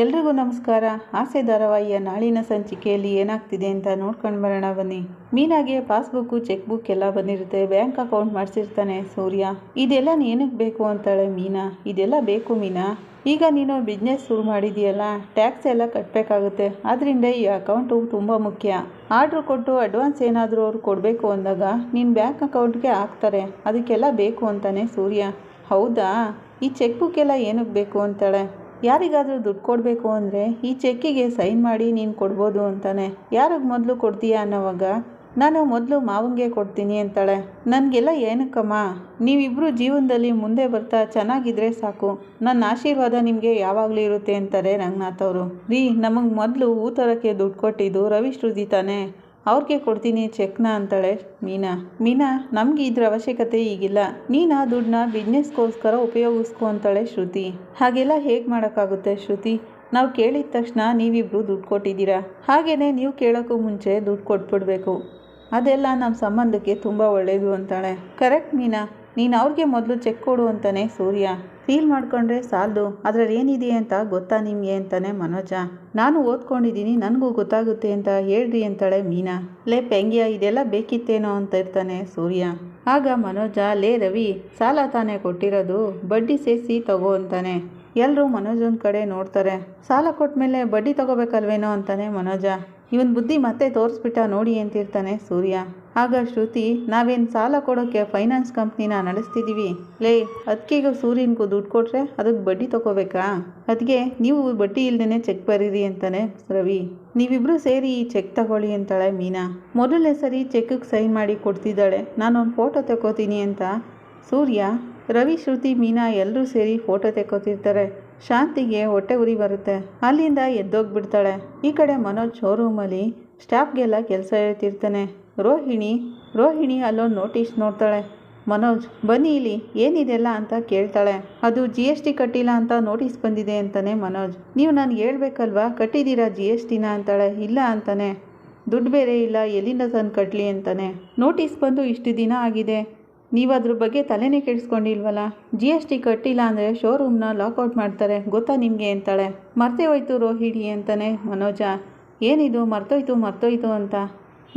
ಎಲ್ರಿಗೂ ನಮಸ್ಕಾರ. ಆಸೆ ಧಾರಾವಾಹಿಯ ನಾಳಿನ ಸಂಚಿಕೆಯಲ್ಲಿ ಏನಾಗ್ತಿದೆ ಅಂತ ನೋಡ್ಕೊಂಡು ಬರೋಣ ಬನ್ನಿ. ಮೀನಾಗೆ ಪಾಸ್ಬುಕ್ಕು, ಚೆಕ್ಬುಕ್ ಎಲ್ಲ ಬಂದಿರುತ್ತೆ. ಬ್ಯಾಂಕ್ ಅಕೌಂಟ್ ಮಾಡಿಸಿರ್ತಾನೆ ಸೂರ್ಯ. ಇದೆಲ್ಲ ಏನಕ್ಕೆ ಬೇಕು ಅಂತಾಳೆ ಮೀನಾ. ಇದೆಲ್ಲ ಬೇಕು ಮೀನಾ? ಈಗ ನೀನು ಬಿಸ್ನೆಸ್ ಶುರು ಮಾಡಿದೆಯಲ್ಲ, ಟ್ಯಾಕ್ಸ್ ಎಲ್ಲ ಕಟ್ಟಬೇಕಾಗುತ್ತೆ ಆದ್ದರಿಂದ ಈ ಅಕೌಂಟು ತುಂಬ ಮುಖ್ಯ. ಆರ್ಡ್ರ್ ಕೊಟ್ಟು ಅಡ್ವಾನ್ಸ್ ಏನಾದರೂ ಅವ್ರು ಕೊಡಬೇಕು ಅಂದಾಗ ನಿನ್ನ ಬ್ಯಾಂಕ್ ಅಕೌಂಟ್ಗೆ ಹಾಕ್ತಾರೆ. ಅದಕ್ಕೆಲ್ಲ ಬೇಕು ಅಂತಾನೆ ಸೂರ್ಯ. ಹೌದಾ? ಈ ಚೆಕ್ ಬುಕ್ ಎಲ್ಲ ಏನಕ್ಕೆ ಬೇಕು ಅಂತಾಳೆ? ಯಾರಿಗಾದರೂ ದುಡ್ಡು ಕೊಡಬೇಕು ಅಂದರೆ ಈ ಚೆಕ್ಕಿಗೆ ಸೈನ್ ಮಾಡಿ ನೀನು ಕೊಡ್ಬೋದು ಅಂತಾನೆ. ಯಾರಿಗೆ ಮೊದಲು ಕೊಡ್ತೀಯಾ ಅನ್ನೋವಾಗ, ನಾನು ಮೊದಲು ಮಾವಂಗೆ ಕೊಡ್ತೀನಿ ಅಂತಾಳೆ. ನನಗೆಲ್ಲ ಏನಕ್ಕಮ್ಮ ನೀವಿಬ್ಬರು ಜೀವನದಲ್ಲಿ ಮುಂದೆ ಬರ್ತಾ ಚೆನ್ನಾಗಿದ್ರೆ ಸಾಕು. ನನ್ನ ಆಶೀರ್ವಾದ ನಿಮಗೆ ಯಾವಾಗಲೂ ಇರುತ್ತೆ ಅಂತಾರೆ ರಂಗನಾಥ್ ಅವರು. ರೀ, ನಮಗೆ ಮೊದಲು ಊ ಥರಕ್ಕೆ ದುಡ್ಡು ಕೊಟ್ಟಿದ್ದು ರವಿ ಶ್ರುತಿ ತಾನೇ. ಅವ್ರಿಗೆ ಕೊಡ್ತೀನಿ ಚೆಕ್ನ ಅಂತಾಳೆ ಮೀನಾ. ಮೀನಾ, ನಮ್ಗೆ ಇದ್ರ ಅವಶ್ಯಕತೆ ಈಗಿಲ್ಲ. ನೀನು ದುಡ್ಡನ್ನ ಬಿಸ್ನೆಸ್ಗೋಸ್ಕರ ಉಪಯೋಗಿಸ್ಕೊ ಅಂತಾಳೆ ಶ್ರುತಿ. ಹಾಗೆಲ್ಲ ಹೇಗೆ ಮಾಡೋಕ್ಕಾಗುತ್ತೆ ಶ್ರುತಿ? ನಾವು ಕೇಳಿದ ತಕ್ಷಣ ನೀವಿಬ್ರು ದುಡ್ಡು ಕೊಟ್ಟಿದ್ದೀರಾ? ಹಾಗೆಯೇ ನೀವು ಕೇಳೋಕ್ಕೂ ಮುಂಚೆ ದುಡ್ಡು ಕೊಟ್ಬಿಡ್ಬೇಕು. ಅದೆಲ್ಲ ನಮ್ಮ ಸಂಬಂಧಕ್ಕೆ ತುಂಬ ಒಳ್ಳೆಯದು ಅಂತಾಳೆ. ಕರೆಕ್ಟ್ ಮೀನಾ, ನೀನು ಅವ್ರಿಗೆ ಮೊದಲು ಚೆಕ್ ಕೊಡು ಅಂತಾನೆ ಸೂರ್ಯ. ಫೀಲ್ ಮಾಡ್ಕೊಂಡ್ರೆ ಸಾಲದು, ಅದರಲ್ಲಿ ಏನಿದೆ ಅಂತ ಗೊತ್ತಾ ನಿಮಗೆ ಅಂತಾನೆ ಮನೋಜ. ನಾನು ಓದ್ಕೊಂಡಿದ್ದೀನಿ, ನನಗೂ ಗೊತ್ತಾಗುತ್ತೆ ಅಂತ ಹೇಳ್ರಿ ಅಂತಾಳೆ ಮೀನಾ. ಲೇ ಪೆಂಗ್ಯ, ಇದೆಲ್ಲ ಬೇಕಿತ್ತೇನೋ ಅಂತ ಇರ್ತಾನೆ ಸೂರ್ಯ. ಆಗ ಮನೋಜ, ಲೇ ರವಿ, ಸಾಲ ತಾನೇ ಕೊಟ್ಟಿರೋದು, ಬಡ್ಡಿ ಸೇರಿಸಿ ತಗೋ ಅಂತಾನೆ. ಎಲ್ಲರೂ ಮನೋಜನ ಕಡೆ ನೋಡ್ತಾರೆ. ಸಾಲ ಕೊಟ್ಮೇಲೆ ಬಡ್ಡಿ ತಗೋಬೇಕಲ್ವೇನೋ ಅಂತಾನೆ ಮನೋಜ. ಇವನ್ ಬುದ್ಧಿ ಮತ್ತೆ ತೋರಿಸ್ಬಿಟ್ಟ ನೋಡಿ ಅಂತಿರ್ತಾನೆ ಸೂರ್ಯ. ಆಗ ಶ್ರುತಿ, ನಾವೇನು ಸಾಲ ಕೊಡೋಕ್ಕೆ ಫೈನಾನ್ಸ್ ಕಂಪ್ನಿನ ನಡೆಸ್ತಿದ್ದೀವಿ ಲೇ ಅದಕ್ಕೀಗ ಸೂರ್ಯನ್ಗೂ ದುಡ್ಡು ಕೊಟ್ಟರೆ ಅದಕ್ಕೆ ಬಡ್ಡಿ ತಗೋಬೇಕಾ ಅದಕ್ಕೆ ನೀವು ಬಡ್ಡಿ ಇಲ್ದೇನೆ ಚೆಕ್ ಬರೀರಿ ಅಂತಾನೆ ರವಿ. ನೀವಿಬ್ರು ಸೇರಿ ಈ ಚೆಕ್ ತಗೊಳ್ಳಿ ಅಂತಾಳೆ ಮೀನಾ. ಮೊದಲನೇ ಸರಿ ಚೆಕ್ಗೆ ಸೈನ್ ಮಾಡಿ ಕೊಡ್ತಿದ್ದಾಳೆ. ನಾನೊಂದು ಫೋಟೋ ತಗೋತೀನಿ ಅಂತ. ಸೂರ್ಯ, ರವಿ, ಶ್ರುತಿ, ಮೀನಾ ಎಲ್ಲರೂ ಸೇರಿ ಫೋಟೋ ತೆಕ್ಕೋತಿರ್ತಾರೆ. ಶಾಂತಿಗೆ ಹೊಟ್ಟೆ ಉರಿ ಬರುತ್ತೆ. ಅಲ್ಲಿಂದ ಎದ್ದೋಗ್ಬಿಡ್ತಾಳೆ. ಈ ಕಡೆ ಮನೋಜ್ ಶೋರೂಮಲ್ಲಿ ಸ್ಟಾಫ್ಗೆಲ್ಲ ಕೆಲಸ ಹೇಳ್ತಿರ್ತಾನೆ. ರೋಹಿಣಿ ರೋಹಿಣಿ ಅಲ್ಲೊಂದು ನೋಟಿಸ್ ನೋಡ್ತಾಳೆ. ಮನೋಜ್, ಬನ್ನಿ ಇಲ್ಲಿ, ಏನಿದೆಲ್ಲ ಅಂತ ಕೇಳ್ತಾಳೆ. ಅದು ಜಿ ಎಸ್ ಟಿ ಕಟ್ಟಿಲ್ಲ ಅಂತ ನೋಟಿಸ್ ಬಂದಿದೆ ಅಂತಾನೆ ಮನೋಜ್. ನೀವು ನನಗೆ ಹೇಳ್ಬೇಕಲ್ವಾ, ಕಟ್ಟಿದ್ದೀರಾ ಜಿ ಎಸ್ ಟಿನ ಅಂತಾಳೆ. ಇಲ್ಲ ಅಂತಾನೆ. ದುಡ್ಡು ಬೇರೆ ಇಲ್ಲ, ಎಲ್ಲಿಂದ ತಂದು ಕಟ್ಟಲಿ ಅಂತಾನೆ. ನೋಟಿಸ್ ಬಂದು ಇಷ್ಟು ದಿನ ಆಗಿದೆ. ನೀವು ಅದ್ರ ಬಗ್ಗೆ ತಲೆನೇ ಕೆಡಿಸ್ಕೊಂಡಿಲ್ವಲ್ಲ? ಜಿ ಎಸ್ ಟಿ ಕಟ್ಟಿಲ್ಲ ಅಂದರೆ ಶೋರೂಮ್ನ ಲಾಕೌಟ್ ಮಾಡ್ತಾರೆ, ಗೊತ್ತಾ ನಿಮಗೆ ಅಂತಾಳೆ. ಮರ್ತೇ ಹೋಯ್ತು ರೋಹಿಣಿ ಅಂತಾನೆ ಮನೋಜ. ಏನಿದು, ಮರ್ತೋಯ್ತು ಮರ್ತೋಯ್ತು ಅಂತ.